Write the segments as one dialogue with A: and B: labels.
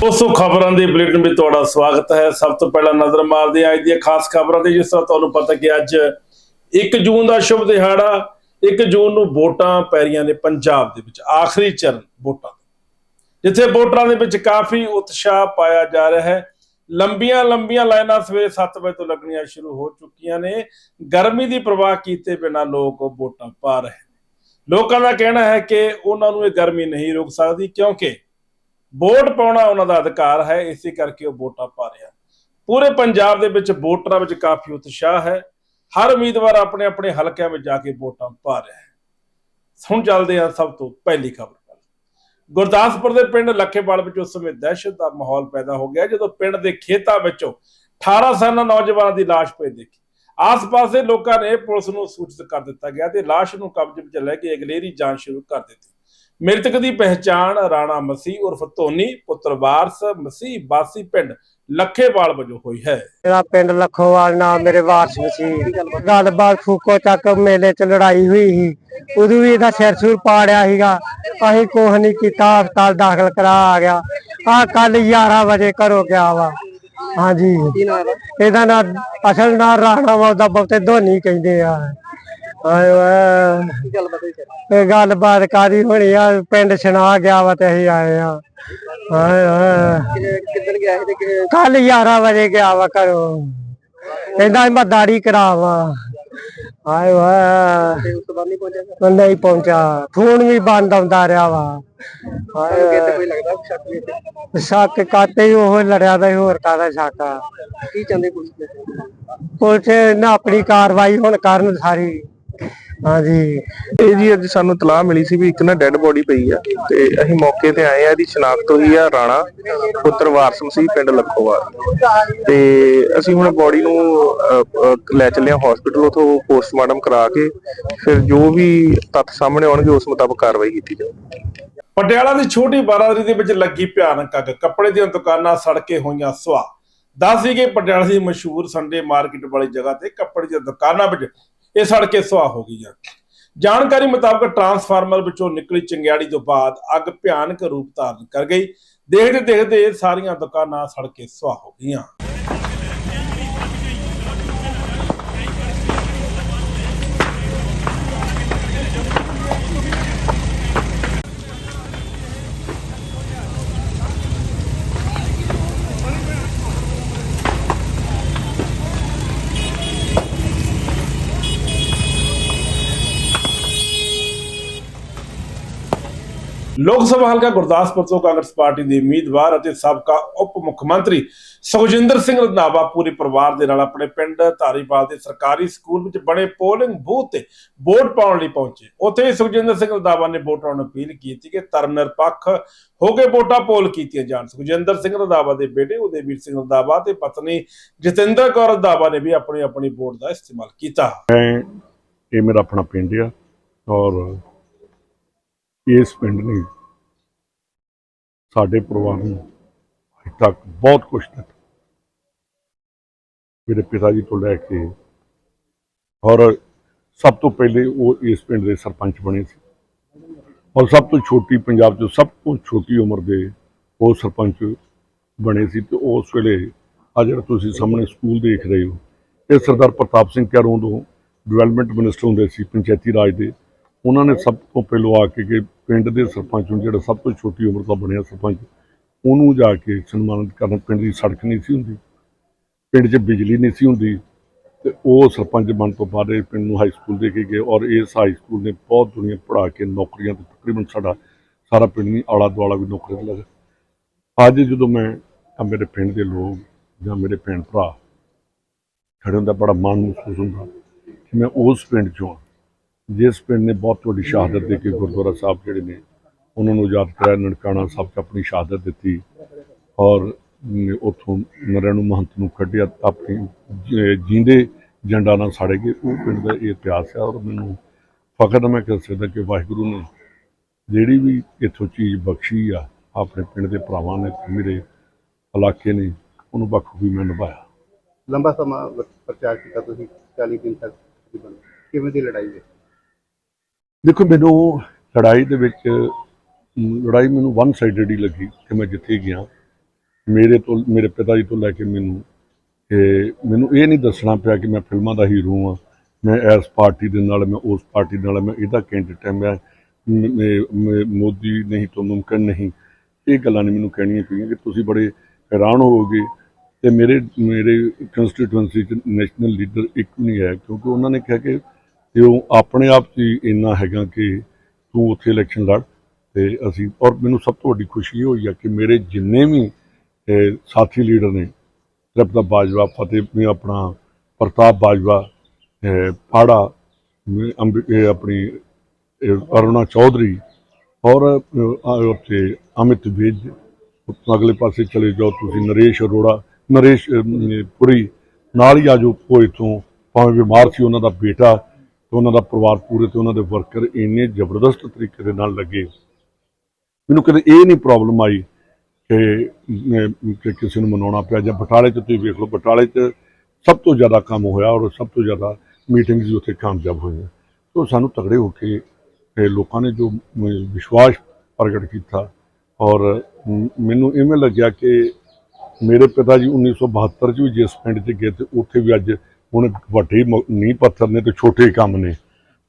A: ਦੋਸਤੋ, ਖਬਰਾਂ ਦੇ ਬੁਲੇਟਿਨ ਵਿੱਚ ਤੁਹਾਡਾ ਸਵਾਗਤ ਹੈ। ਸਭ ਤੋਂ ਪਹਿਲਾਂ ਨਜ਼ਰ ਮਾਰਦੇ ਹਾਂ ਅੱਜ ਦੀਆਂ ਖਾਸ ਖਬਰਾਂ ਤੇ, ਜਿਸ ਤਰ੍ਹਾਂ ਤੁਹਾਨੂੰ ਪਤਾ ਕਿ ਅੱਜ 1 ਜੂਨ ਦਾ ਸ਼ੁਭ ਦਿਹਾੜਾ 1 ਜੂਨ ਨੂੰ ਵੋਟਾਂ ਪੈ ਰਹੀਆਂ ਨੇ ਪੰਜਾਬ ਦੇ ਵਿੱਚ, ਆਖਰੀ ਚਰਨ ਵੋਟਾਂ ਦਾ। ਜਿੱਥੇ ਵੋਟਰਾਂ ਦੇ ਵਿੱਚ ਕਾਫੀ ਉਤਸ਼ਾਹ ਪਾਇਆ ਜਾ ਰਿਹਾ ਹੈ। ਲੰਬੀਆਂ ਲੰਬੀਆਂ ਲਾਈਨਾਂ ਸਵੇਰੇ 7 ਵਜੇ ਤੋਂ ਲੱਗਣੀਆਂ ਸ਼ੁਰੂ ਹੋ ਚੁੱਕੀਆਂ ਨੇ। ਗਰਮੀ ਦੀ ਪ੍ਰਵਾਹ ਕੀਤੇ ਬਿਨਾਂ ਲੋਕ ਵੋਟਾਂ ਪਾ ਰਹੇ ਨੇ। ਲੋਕਾਂ ਦਾ ਕਹਿਣਾ ਹੈ ਕਿ ਉਹਨਾਂ ਨੂੰ ਇਹ ਗਰਮੀ ਨਹੀਂ ਰੋਕ ਸਕਦੀ, ਕਿਉਂਕਿ ਵੋਟ ਪਾਉਣਾ ਉਹਨਾਂ ਦਾ ਅਧਿਕਾਰ ਹੈ, ਇਸੇ ਕਰਕੇ ਉਹ ਵੋਟਾਂ ਪਾ ਰਿਹਾ ਪੂਰੇ ਪੰਜਾਬ ਦੇ ਵਿੱਚ ਵੋਟਰਾਂ ਵਿੱਚ ਕਾਫੀ ਉਤਸ਼ਾਹ ਹੈ। ਹਰ ਉਮੀਦਵਾਰ ਆਪਣੇ ਆਪਣੇ ਹਲਕਿਆਂ ਵਿੱਚ ਜਾ ਕੇ ਵੋਟਾਂ ਪਾ ਰਿਹਾ ਹੈ। ਹੁਣ ਚੱਲਦੇ ਹਾਂ ਸਭ ਤੋਂ ਪਹਿਲੀ ਖਬਰ ਗੁਰਦਾਸਪੁਰ ਦੇ ਪਿੰਡ ਲੱਖੇਵਾਲ ਵਿੱਚ ਉਸ ਸਮੇਂ ਦਹਿਸ਼ਤ ਦਾ ਮਾਹੌਲ ਪੈਦਾ ਹੋ ਗਿਆ, ਜਦੋਂ ਪਿੰਡ ਦੇ ਖੇਤਾਂ ਵਿੱਚੋਂ 18 ਸਾਲਾ ਨੌਜਵਾਨ ਦੀ ਲਾਸ਼ ਪਈ ਦੇਖੀ। ਆਸ-ਪਾਸ ਦੇ ਲੋਕਾਂ ਨੇ ਪੁਲਿਸ ਨੂੰ ਸੂਚਿਤ ਕਰ ਦਿੱਤਾ ਗਿਆ ਤੇ ਲਾਸ਼ ਨੂੰ ਕਬਜ਼ੇ ਵਿੱਚ ਲੈ ਕੇ ਅਗਲੇਰੀ ਜਾਂਚ ਸ਼ੁਰੂ ਕਰ ਦਿੱਤੀ। ਮ੍ਰਿਤਕ ਦੀ ਪਹਿਚਾਣ ਰਾਣਾ ਮਸੀਹ ਉਰਫ ਧੋਨੀ ਪੁੱਤਰ ਵਾਰਸ ਮਸੀਹ ਬਾਸੀ ਪਿੰਡ ਲੱਖੇਵਾਲ ਵਜੋਂ ਹੋਈ ਹੈ।
B: ਮੇਰਾ ਪਿੰਡ ਲਖੋਵਾਲ ਨਾਲ ਮੇਰੇ ਵਾਰਸ ਸੀ ਗੱਲਬਾਤ ਫੂਕੋ ਚੱਕ ਮੇਲੇ 'ਚ ਲੜਾਈ ਹੋਈ ਸੀ। ਉਦੋਂ ਵੀ ਇਹਦਾ ਸਿਰ ਸੂਰ ਪਾੜਿਆ ਸੀਗਾ। ਅਸੀਂ ਕੁਛ ਨਹੀਂ ਕੀਤਾ ਹਸਪਤਾਲ ਦਾਖਲ ਕਰਾ ਆ ਗਿਆ। ਆ ਕੱਲ 11 ਵਜੇ ਘਰੋਂ ਗਿਆ ਵਾ। ਹਾਂਜੀ। ਇਹਦਾ ਨਾਂ ਅਸਲ ਨਾਂ ਰਾਣਾ ਵਾ ਉਹਦਾ ਬਹੁਤੇ ਧੋਨੀ ਕਹਿੰਦੇ ਆ। ਆਏ ਵਾ ਇਹ ਗੱਲਬਾਤ ਕਾਦੀ ਹੋਣੀ ਆ? ਪਿੰਡ ਸੁਣਾ ਗਿਆ ਵਾ ਤੇ ਅਸੀਂ ਆਏ ਆ। ਹਾਏ ਹਾਏ
C: ਕਿੱਦਣ ਗਿਆ ਸੀ ਤੇ ਕਿ
B: ਕੱਲ 11 ਵਜੇ ਗਿਆ ਵਾ ਘਰੋਂ। ਕਹਿੰਦਾ ਸੀ ਮੈਂ ਦਾੜੀ ਕਰਾਵਾ। ਆਏ ਵਾ
C: ਤੇ ਉਸ ਤੋਂ ਬਾਅਦ ਨਹੀਂ ਪਹੁੰਚਿਆ ਸਰ
B: ਪਹੁੰਚਾ ਫੋਨ ਵੀ ਬੰਦ ਆਉਂਦਾ ਰਿਹਾ ਵਾ।
C: ਤੁਹਾਨੂੰ ਕਿਤੇ ਕੋਈ ਲੱਗਦਾ ਸ਼ੱਕ ਵੀ ਇੱਥੇ?
B: ਸ਼ੱਕ ਕਾਤੇ ਹੀ ਉਹ ਲੜਿਆ ਦਾ ਸੀ, ਹੋਰ ਕਾਦਾ ਸ਼ੱਕ ਆ?
C: ਕੀ ਚਾਹੁੰਦੇ ਪੁਲਿਸ ਦੇ?
B: ਪੁਲਿਸ ਨਾ ਆਪਣੀ ਕਾਰਵਾਈ ਹੁਣ ਕਰਨ ਸਾਰੀ। ਹਾਂਜੀ।
D: ਇਹ ਜੀ ਅੱਜ ਸਾਨੂੰ ਤਲਾਹ ਮਿਲੀ ਸੀ ਵੀ ਇੱਕ ਨਾ ਡੈੱਡ ਬੋਡੀ ਪਈ ਆ ਤੇ ਅਸੀਂ ਮੌਕੇ ਤੇ ਆਏ ਆ ਇਹਦੀ ਸ਼ਨਾਖਤ ਹੋਈ ਆ ਰਾਣਾ ਪੁੱਤਰ ਵਾਰਸ ਮਸੀਹ ਪਿੰਡ ਲੱਖੋਵਾਲ। ਤੇ ਅਸੀਂ ਹੁਣ ਬੋਡੀ ਨੂੰ ਲੈ ਚੱਲੇ ਆ ਹਸਪੀਟਲ ਉਥੋਂ ਪੋਸਟਮਾਰਟਮ ਕਰਾ ਕੇ ਫਿਰ ਜੋ ਵੀ ਤੱਥ ਸਾਹਮਣੇ ਆਉਣਗੇ ਉਸ ਮੁਤਾਬਕ ਕਾਰਵਾਈ ਕੀਤੀ ਜਾਊਗੀ
A: ਪਟਿਆਲਾ ਦੀ ਛੋਟੀ ਬਾਰਾਦਰੀ ਦੇ ਵਿੱਚ ਲੱਗੀ ਭਿਆਨਕ ਅੱਗ ਕੱਪੜੇ ਦੀਆਂ ਦੁਕਾਨਾਂ ਸੜ ਕੇ ਹੋਈਆਂ ਸੁਆਹ। ਦੱਸ ਸੀ ਕਿ ਪਟਿਆਲਾ ਦੀ ਮਸ਼ਹੂਰ ਸੰਡੇ ਮਾਰਕੀਟ ਵਾਲੀ ਜਗ੍ਹਾ ਤੇ ਕੱਪੜੇ ਦੀਆਂ ਦੁਕਾਨਾਂ ਵਿੱਚ ਇਹ ਸੜ ਕੇ ਸੁਆਹ ਹੋ ਗਈਆਂ ਜਾਣਕਾਰੀ ਮੁਤਾਬਕ ਟਰਾਂਸਫਾਰਮਰ ਵਿੱਚੋਂ ਨਿਕਲੀ ਚੰਗਿਆੜੀ ਤੋਂ ਬਾਅਦ ਅੱਗ ਭਿਆਨਕ ਰੂਪ ਧਾਰਨ ਕਰ ਗਈ। ਦੇਖਦੇ ਦੇਖਦੇ ਇਹ ਸਾਰੀਆਂ ਦੁਕਾਨਾਂ ਸੜ ਕੇ ਸੁਆਹ ਹੋ ਗਈਆਂ। ਲੋਕ ਸਭਾ ਹਲਕਾ ਗੁਰਦਾਸਪੁਰ ਤੋਂ ਕਾਂਗਰਸ ਪਾਰਟੀ ਦੇ ਉਮੀਦਵਾਰ ਅਤੇ ਸਾਬਕਾ ਉਪ ਮੁੱਖ ਮੰਤਰੀ ਸੁਖਜਿੰਦਰ ਸਿੰਘ ਰੰਧਾਵਾ ਪੂਰੇ ਪਰਿਵਾਰ ਦੇ ਨਾਲ ਆਪਣੇ ਪਿੰਡ ਧਾਰੀਵਾਲ ਦੇ ਸਰਕਾਰੀ ਸਕੂਲ ਵਿੱਚ ਬਣੇ ਪੋਲਿੰਗ ਬੂਥ ਤੇ ਵੋਟ ਪਾਉਣ ਲਈ ਪਹੁੰਚੇ। ਉੱਥੇ ਸੁਖਜਿੰਦਰ ਸਿੰਘ ਰੰਧਾਵਾ ਨੇ ਵੋਟਰਾਂ ਨੂੰ ਅਪੀਲ ਕੀਤੀ ਕਿ ਧਰਮ ਨਿਰਪੱਖ ਹੋ ਕੇ ਵੋਟਾਂ ਪੋਲ ਕੀਤੀਆਂ ਜਾਣ। ਸੁਖਜਿੰਦਰ ਸਿੰਘ ਰੰਧਾਵਾ ਦੇ ਬੇਟੇ ਉਦੇਵੀਰ ਸਿੰਘ ਰੰਧਾਵਾ ਤੇ ਪਤਨੀ ਜਤਿੰਦਰ ਕੌਰ ਰੰਧਾਵਾ ਨੇ ਵੀ ਆਪਣੀ ਆਪਣੀ ਵੋਟ ਦਾ ਇਸਤੇਮਾਲ ਕੀਤਾ।
E: ਇਹ ਮੇਰਾ ਆਪਣਾ ਪਿੰਡ ਆ ਔਰ ਇਸ ਪਿੰਡ ਨੇ ਸਾਡੇ ਪਰਿਵਾਰ ਨੂੰ ਅੱਜ ਤੱਕ ਬਹੁਤ ਕੁਝ ਦਿੱਤਾ। ਮੇਰੇ ਪਿਤਾ ਜੀ ਤੋਂ ਲੈ ਕੇ ਔਰ ਸਭ ਤੋਂ ਪਹਿਲੇ ਉਹ ਇਸ ਪਿੰਡ ਦੇ ਸਰਪੰਚ ਬਣੇ ਸੀ। ਔਰ ਸਭ ਤੋਂ ਛੋਟੀ ਪੰਜਾਬ 'ਚ ਸਭ ਤੋਂ ਛੋਟੀ ਉਮਰ ਦੇ ਉਹ ਸਰਪੰਚ ਬਣੇ ਸੀ ਤੇ ਉਸ ਵੇਲੇ ਆ ਜਿਹੜਾ ਤੁਸੀਂ ਸਾਹਮਣੇ ਸਕੂਲ ਦੇਖ ਰਹੇ ਹੋ, ਇਹ ਸਰਦਾਰ ਪ੍ਰਤਾਪ ਸਿੰਘ ਕੈਰੋਂ ਤੋਂ ਡਿਵੈਲਪਮੈਂਟ ਮਿਨਿਸਟਰ ਹੁੰਦੇ ਸੀ, ਪੰਚਾਇਤੀ ਰਾਜ ਦੇ ਉਹਨਾਂ ਨੇ ਸਭ ਤੋਂ ਪਹਿਲਾਂ ਆ ਕੇ ਕਿ ਪਿੰਡ ਦੇ ਸਰਪੰਚ ਨੂੰ ਜਿਹੜਾ ਸਭ ਤੋਂ ਛੋਟੀ ਉਮਰ ਦਾ ਬਣਿਆ ਸਰਪੰਚ, ਉਹਨੂੰ ਜਾ ਕੇ ਸਨਮਾਨਿਤ ਕਰਨ ਪਿੰਡ ਦੀ ਸੜਕ ਨਹੀਂ ਸੀ ਹੁੰਦੀ, ਪਿੰਡ 'ਚ ਬਿਜਲੀ ਨਹੀਂ ਸੀ ਹੁੰਦੀ ਤੇ ਉਹ ਸਰਪੰਚ ਬਣ ਤੋਂ ਬਾਅਦ ਇਹ ਪਿੰਡ ਨੂੰ ਹਾਈ ਸਕੂਲ ਦੇ ਕੇ ਗਏ ਔਰ ਇਸ ਹਾਈ ਸਕੂਲ ਨੇ ਬਹੁਤ ਦੁਨੀਆ ਪੜਾ ਕੇ ਨੌਕਰੀਆਂ ਤੇ ਤਕਰੀਬਨ ਸਾਡਾ ਸਾਰਾ ਪਿੰਡ ਨਹੀਂ ਆਲਾ ਦੁਆਲਾ ਵੀ ਨੌਕਰੀਆਂ ਤੇ ਲੱਗਾ। ਅੱਜ ਜਦੋਂ ਮੈਂ ਮੇਰੇ ਪਿੰਡ ਦੇ ਲੋਕ ਜਾਂ ਮੇਰੇ ਭੈਣ ਭਰਾ ਖੜੇ ਹੁੰਦਾ ਬੜਾ ਮਾਣ ਮਹਿਸੂਸ ਹੁੰਦਾ ਕਿ ਮੈਂ ਉਸ ਪਿੰਡ ਚੋਂ ਹਾਂ ਜਿਸ ਪਿੰਡ ਨੇ ਬਹੁਤ ਵੱਡੀ ਸ਼ਹਾਦਤ ਦੇ ਕੇ ਗੁਰਦੁਆਰਾ ਸਾਹਿਬ ਜਿਹੜੇ ਨੇ, ਉਹਨਾਂ ਨੂੰ ਆਜ਼ਾਦ ਕਰਾਇਆ, ਨਨਕਾਣਾ ਸਾਹਿਬ 'ਚ ਆਪਣੀ ਸ਼ਹਾਦਤ ਦਿੱਤੀ ਔਰ ਨ- ਉੱਥੋਂ ਨਰੈਣੂ ਮਹੰਤ ਨੂੰ ਕੱਢਿਆ, ਆਪਣੀ ਜ- ਜੀਂਦੇ ਜੰਡਾ ਨਾਲ ਸਾੜੇ ਗਏ। ਉਹ ਪਿੰਡ ਦਾ ਇਹ ਇਤਿਹਾਸ ਹੈ ਔਰ ਮੈਨੂੰ ਫਖਰ ਹੈ ਮੈਂ ਕਹਿ ਸਕਦਾ ਕਿ ਵਾਹਿਗੁਰੂ ਨੇ ਜਿਹੜੀ ਵੀ ਇੱਥੋਂ ਚੀਜ਼ ਬਖਸ਼ੀ ਆ, ਆਪਣੇ ਪਿੰਡ ਦੇ ਭਰਾਵਾਂ ਨੇ, ਮੇਰੇ ਇਲਾਕੇ ਨੇ, ਉਹਨੂੰ ਬਖੂਬੀ ਮੈਂ ਨਿਭਾਇਆ।
C: ਲੰਬਾ ਸਮਾਂ ਪ੍ਰਚਾਰ ਕੀਤਾ ਤੁਸੀਂ 40 ਦਿਨ ਤੱਕ ਕਿਵੇਂ ਦੀ ਲੜਾਈ ਹੈ
E: ਦੇਖੋ, ਮੈਨੂੰ ਲੜਾਈ ਦੇ ਵਿੱਚ ਲੜਾਈ ਮੈਨੂੰ ਵਨ ਸਾਈਡਡ ਹੀ ਲੱਗੀ ਕਿ ਮੈਂ ਜਿੱਥੇ ਗਿਆ। ਮੇਰੇ ਤੋਂ, ਮੇਰੇ ਪਿਤਾ ਜੀ ਤੋਂ ਲੈ ਕੇ ਮੈਨੂੰ। ਤੇ ਮੈਨੂੰ ਇਹ ਨਹੀਂ ਦੱਸਣਾ ਪਿਆ ਕਿ ਮੈਂ ਫਿਲਮਾਂ ਦਾ ਹੀਰੋ ਹਾਂ। ਮੈਂ ਇਸ ਪਾਰਟੀ ਦੇ ਨਾਲ, ਮੈਂ ਉਸ ਪਾਰਟੀ ਦੇ ਨਾਲ, ਮੈਂ ਇਹਦਾ ਕੈਂਡੀਡੇਟ ਹਾਂ। ਮੈਂ ਮੋਦੀ ਨਹੀਂ ਤੋਂ ਮੁਮਕਿਨ ਨਹੀਂ। ਇਹ ਗੱਲਾਂ ਨਹੀਂ ਮੈਨੂੰ ਕਹਿਣੀਆਂ ਪਈਆਂ ਕਿ ਤੁਸੀਂ ਬੜੇ ਹੈਰਾਨ ਹੋਵੋਗੇ। ਤੇ ਮੇਰੇ ਮੇਰੇ ਕੰਸਟੀਟੂਐਂਸੀ ਚ ਨੈਸ਼ਨਲ ਲੀਡਰ ਇੱਕ ਨਹੀਂ ਹੈ, ਕਿਉਂਕਿ ਉਹਨਾਂ ਨੇ ਕਿਹਾ ਕਿ ਤੇ ਉਹ ਆਪਣੇ ਆਪ 'ਚ ਹੀ ਇੰਨਾ ਹੈਗਾ ਕਿ ਤੂੰ ਉੱਥੇ ਇਲੈਕਸ਼ਨ ਲੜ ਤੇ ਅਸੀਂ ਔਰ ਮੈਨੂੰ ਸਭ ਤੋਂ ਵੱਡੀ ਖੁਸ਼ੀ ਇਹ ਹੋਈ ਆ ਕਿ ਮੇਰੇ ਜਿੰਨੇ ਵੀ ਸਾਥੀ ਲੀਡਰ ਨੇ ਤ੍ਰਿਪਤਾ ਬਾਜਵਾ ਫਤਿਹ ਵੀ ਆਪਣਾ ਪ੍ਰਤਾਪ ਬਾਜਵਾ ਅਹ, ਫਾੜਾ ਅੰਬ- ਆਪਣੀ ਅਰੁਣਾ ਚੌਧਰੀ ਔਰ ਅਹ, ਉੱਥੇ ਅਮਿਤ ਵਿਜ ਅਗਲੇ ਪਾਸੇ ਚਲੇ ਜਾਓ ਤੁਸੀਂ ਨਰੇਸ਼ ਅਰੋੜਾ ਨਰੇਸ਼ ਪੁਰੀ ਨਾਲ ਹੀ ਆਜੋ ਕੋਈ ਤੋਂ ਭਾਵੇਂ ਬਿਮਾਰ ਸੀ ਉਹਨਾਂ ਦਾ ਬੇਟਾ ਤੇ ਉਹਨਾਂ ਦਾ ਪਰਿਵਾਰ ਪੂਰੇ ਤੇ ਉਹਨਾਂ ਦੇ ਵਰਕਰ ਇੰਨੇ ਜ਼ਬਰਦਸਤ ਤਰੀਕੇ ਦੇ ਨਾਲ ਲੱਗੇ। ਮੈਨੂੰ ਕਦੇ ਇਹ ਨਹੀਂ ਪ੍ਰੋਬਲਮ ਆਈ ਕਿ ਕਿਸੇ ਨੂੰ ਮਨਾਉਣਾ ਪਿਆ ਜਾਂ ਬਟਾਲੇ 'ਚ ਤੁਸੀਂ ਵੇਖ ਲਓ, ਬਟਾਲੇ 'ਚ ਸਭ ਤੋਂ ਜ਼ਿਆਦਾ ਕੰਮ ਹੋਇਆ ਔਰ ਸਭ ਤੋਂ ਜ਼ਿਆਦਾ ਮੀਟਿੰਗਸ ਵੀ ਉੱਥੇ ਕਾਮਯਾਬ ਹੋਈਆਂ। ਸੋ ਸਾਨੂੰ ਤਗੜੇ ਹੋ ਕੇ ਲੋਕਾਂ ਨੇ ਜੋ ਵਿਸ਼ਵਾਸ ਪ੍ਰਗਟ ਕੀਤਾ ਔਰ ਮੈਨੂੰ ਇਵੇਂ ਲੱਗਿਆ ਕਿ ਮੇਰੇ ਪਿਤਾ ਜੀ 1972 ਚ ਵੀ ਜਿਸ ਪਿੰਡ 'ਚ ਗਏ ਤੇ ਉੱਥੇ ਵੀ ਅੱਜ ਹੁਣ ਵੱਡੇ ਨੀਂਹ ਪੱਥਰ ਨੇ ਤੇ ਛੋਟੇ ਕੰਮ ਨੇ।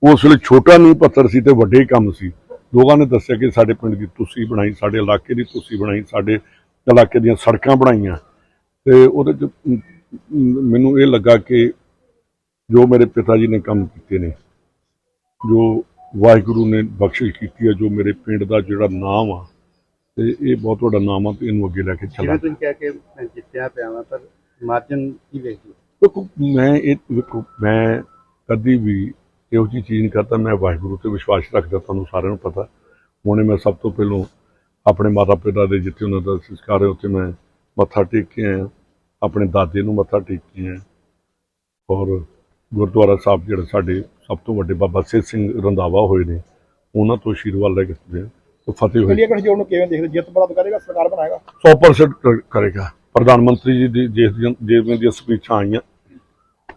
E: ਉਸ ਵੇਲੇ ਛੋਟਾ ਨੀਂਹ ਪੱਥਰ ਸੀ ਤੇ ਵੱਡੇ ਕੰਮ ਸੀ। ਲੋਕਾਂ ਨੇ ਦੱਸਿਆ ਕਿ ਸਾਡੇ ਪਿੰਡ ਦੀ ਤੁਸੀਂ ਬਣਾਈ, ਸਾਡੇ ਇਲਾਕੇ ਦੀ ਤੁਸੀਂ ਬਣਾਈ, ਸਾਡੇ ਇਲਾਕੇ ਦੀਆਂ ਸੜਕਾਂ ਬਣਾਈਆਂ। ਤੇ ਉਹਦੇ 'ਚ ਮੈਨੂੰ ਇਹ ਲੱਗਾ ਕਿ ਜੋ ਮੇਰੇ ਪਿਤਾ ਜੀ ਨੇ ਕੰਮ ਕੀਤੇ ਨੇ, ਜੋ ਵਾਹਿਗੁਰੂ ਨੇ ਬਖਸ਼ਿਸ਼ ਕੀਤੀ ਹੈ, ਜੋ ਮੇਰੇ ਪਿੰਡ ਦਾ ਜਿਹੜਾ ਨਾਮ ਆ, ਤੇ ਇਹ ਬਹੁਤ ਵੱਡਾ ਨਾਮ ਆ ਤੇ ਇਹਨੂੰ ਅੱਗੇ ਲੈ ਕੇ ਚੱਲਾਂ।
F: ਜਿਵੇਂ ਤੁਸੀਂ ਕਹਿ ਕੇ ਮੈਂ ਜਿੱਤਿਆ ਪਿਆ ਵਾਂ, ਪਰ ਮਾਰਜਨ ਕੀ ਵੇਖਦੇ?
E: ਦੇਖੋ ਮੈਂ ਇਹ ਵੇਖੋ ਮੈਂ ਕਦੀ ਵੀ ਇਹੋ ਜਿਹੀ ਚੀਜ਼ ਨਹੀਂ ਕਰਦਾ ਮੈਂ ਵਾਹਿਗੁਰੂ ਤੇ ਵਿਸ਼ਵਾਸ ਰੱਖਦਾ ਤੁਹਾਨੂੰ ਸਾਰਿਆਂ ਨੂੰ ਪਤਾ। ਹੁਣੇ ਮੈਂ ਸਭ ਤੋਂ ਪਹਿਲਾਂ ਆਪਣੇ ਮਾਤਾ ਪਿਤਾ ਦੇ ਜਿੱਥੇ ਉਹਨਾਂ ਦਾ ਸੰਸਕਾਰ ਹੈ ਉੱਥੇ ਮੈਂ ਮੱਥਾ ਟੇਕ ਕੇ ਆਇਆ। ਆਪਣੇ ਦਾਦੇ ਨੂੰ ਮੱਥਾ ਟੇਕ ਕੇ ਆਇਆ। ਔਰ ਗੁਰਦੁਆਰਾ ਸਾਹਿਬ ਜਿਹੜੇ ਸਾਡੇ ਸਭ ਤੋਂ ਵੱਡੇ ਬਾਬਾ ਸਿੱਧ ਸਿੰਘ ਰੰਧਾਵਾ ਹੋਏ ਨੇ ਉਹਨਾਂ ਤੋਂ ਆਸ਼ੀਰਵਾਦ ਲੈ ਕੇ ਤੇ ਫਤਿਹ ਹੋਏ
G: ਇੰਡੀਆ ਗਠਜੋੜ ਨੂੰ ਕਿਵੇਂ ਦੇਖਦੇ? ਜਿੱਤ ਪ੍ਰਾਪਤ ਕਰੇਗਾ ਸਰਕਾਰ ਬਣਾਏਗਾ।
E: 100% ਕਰ- ਕਰੇਗਾ। ਪ੍ਰਧਾਨ ਮੰਤਰੀ ਜੀ ਦੀ ਜਿਸ ਜਿਵੇਂ ਦੀਆਂ ਸਪੀਚਾਂ ਆਈਆਂ।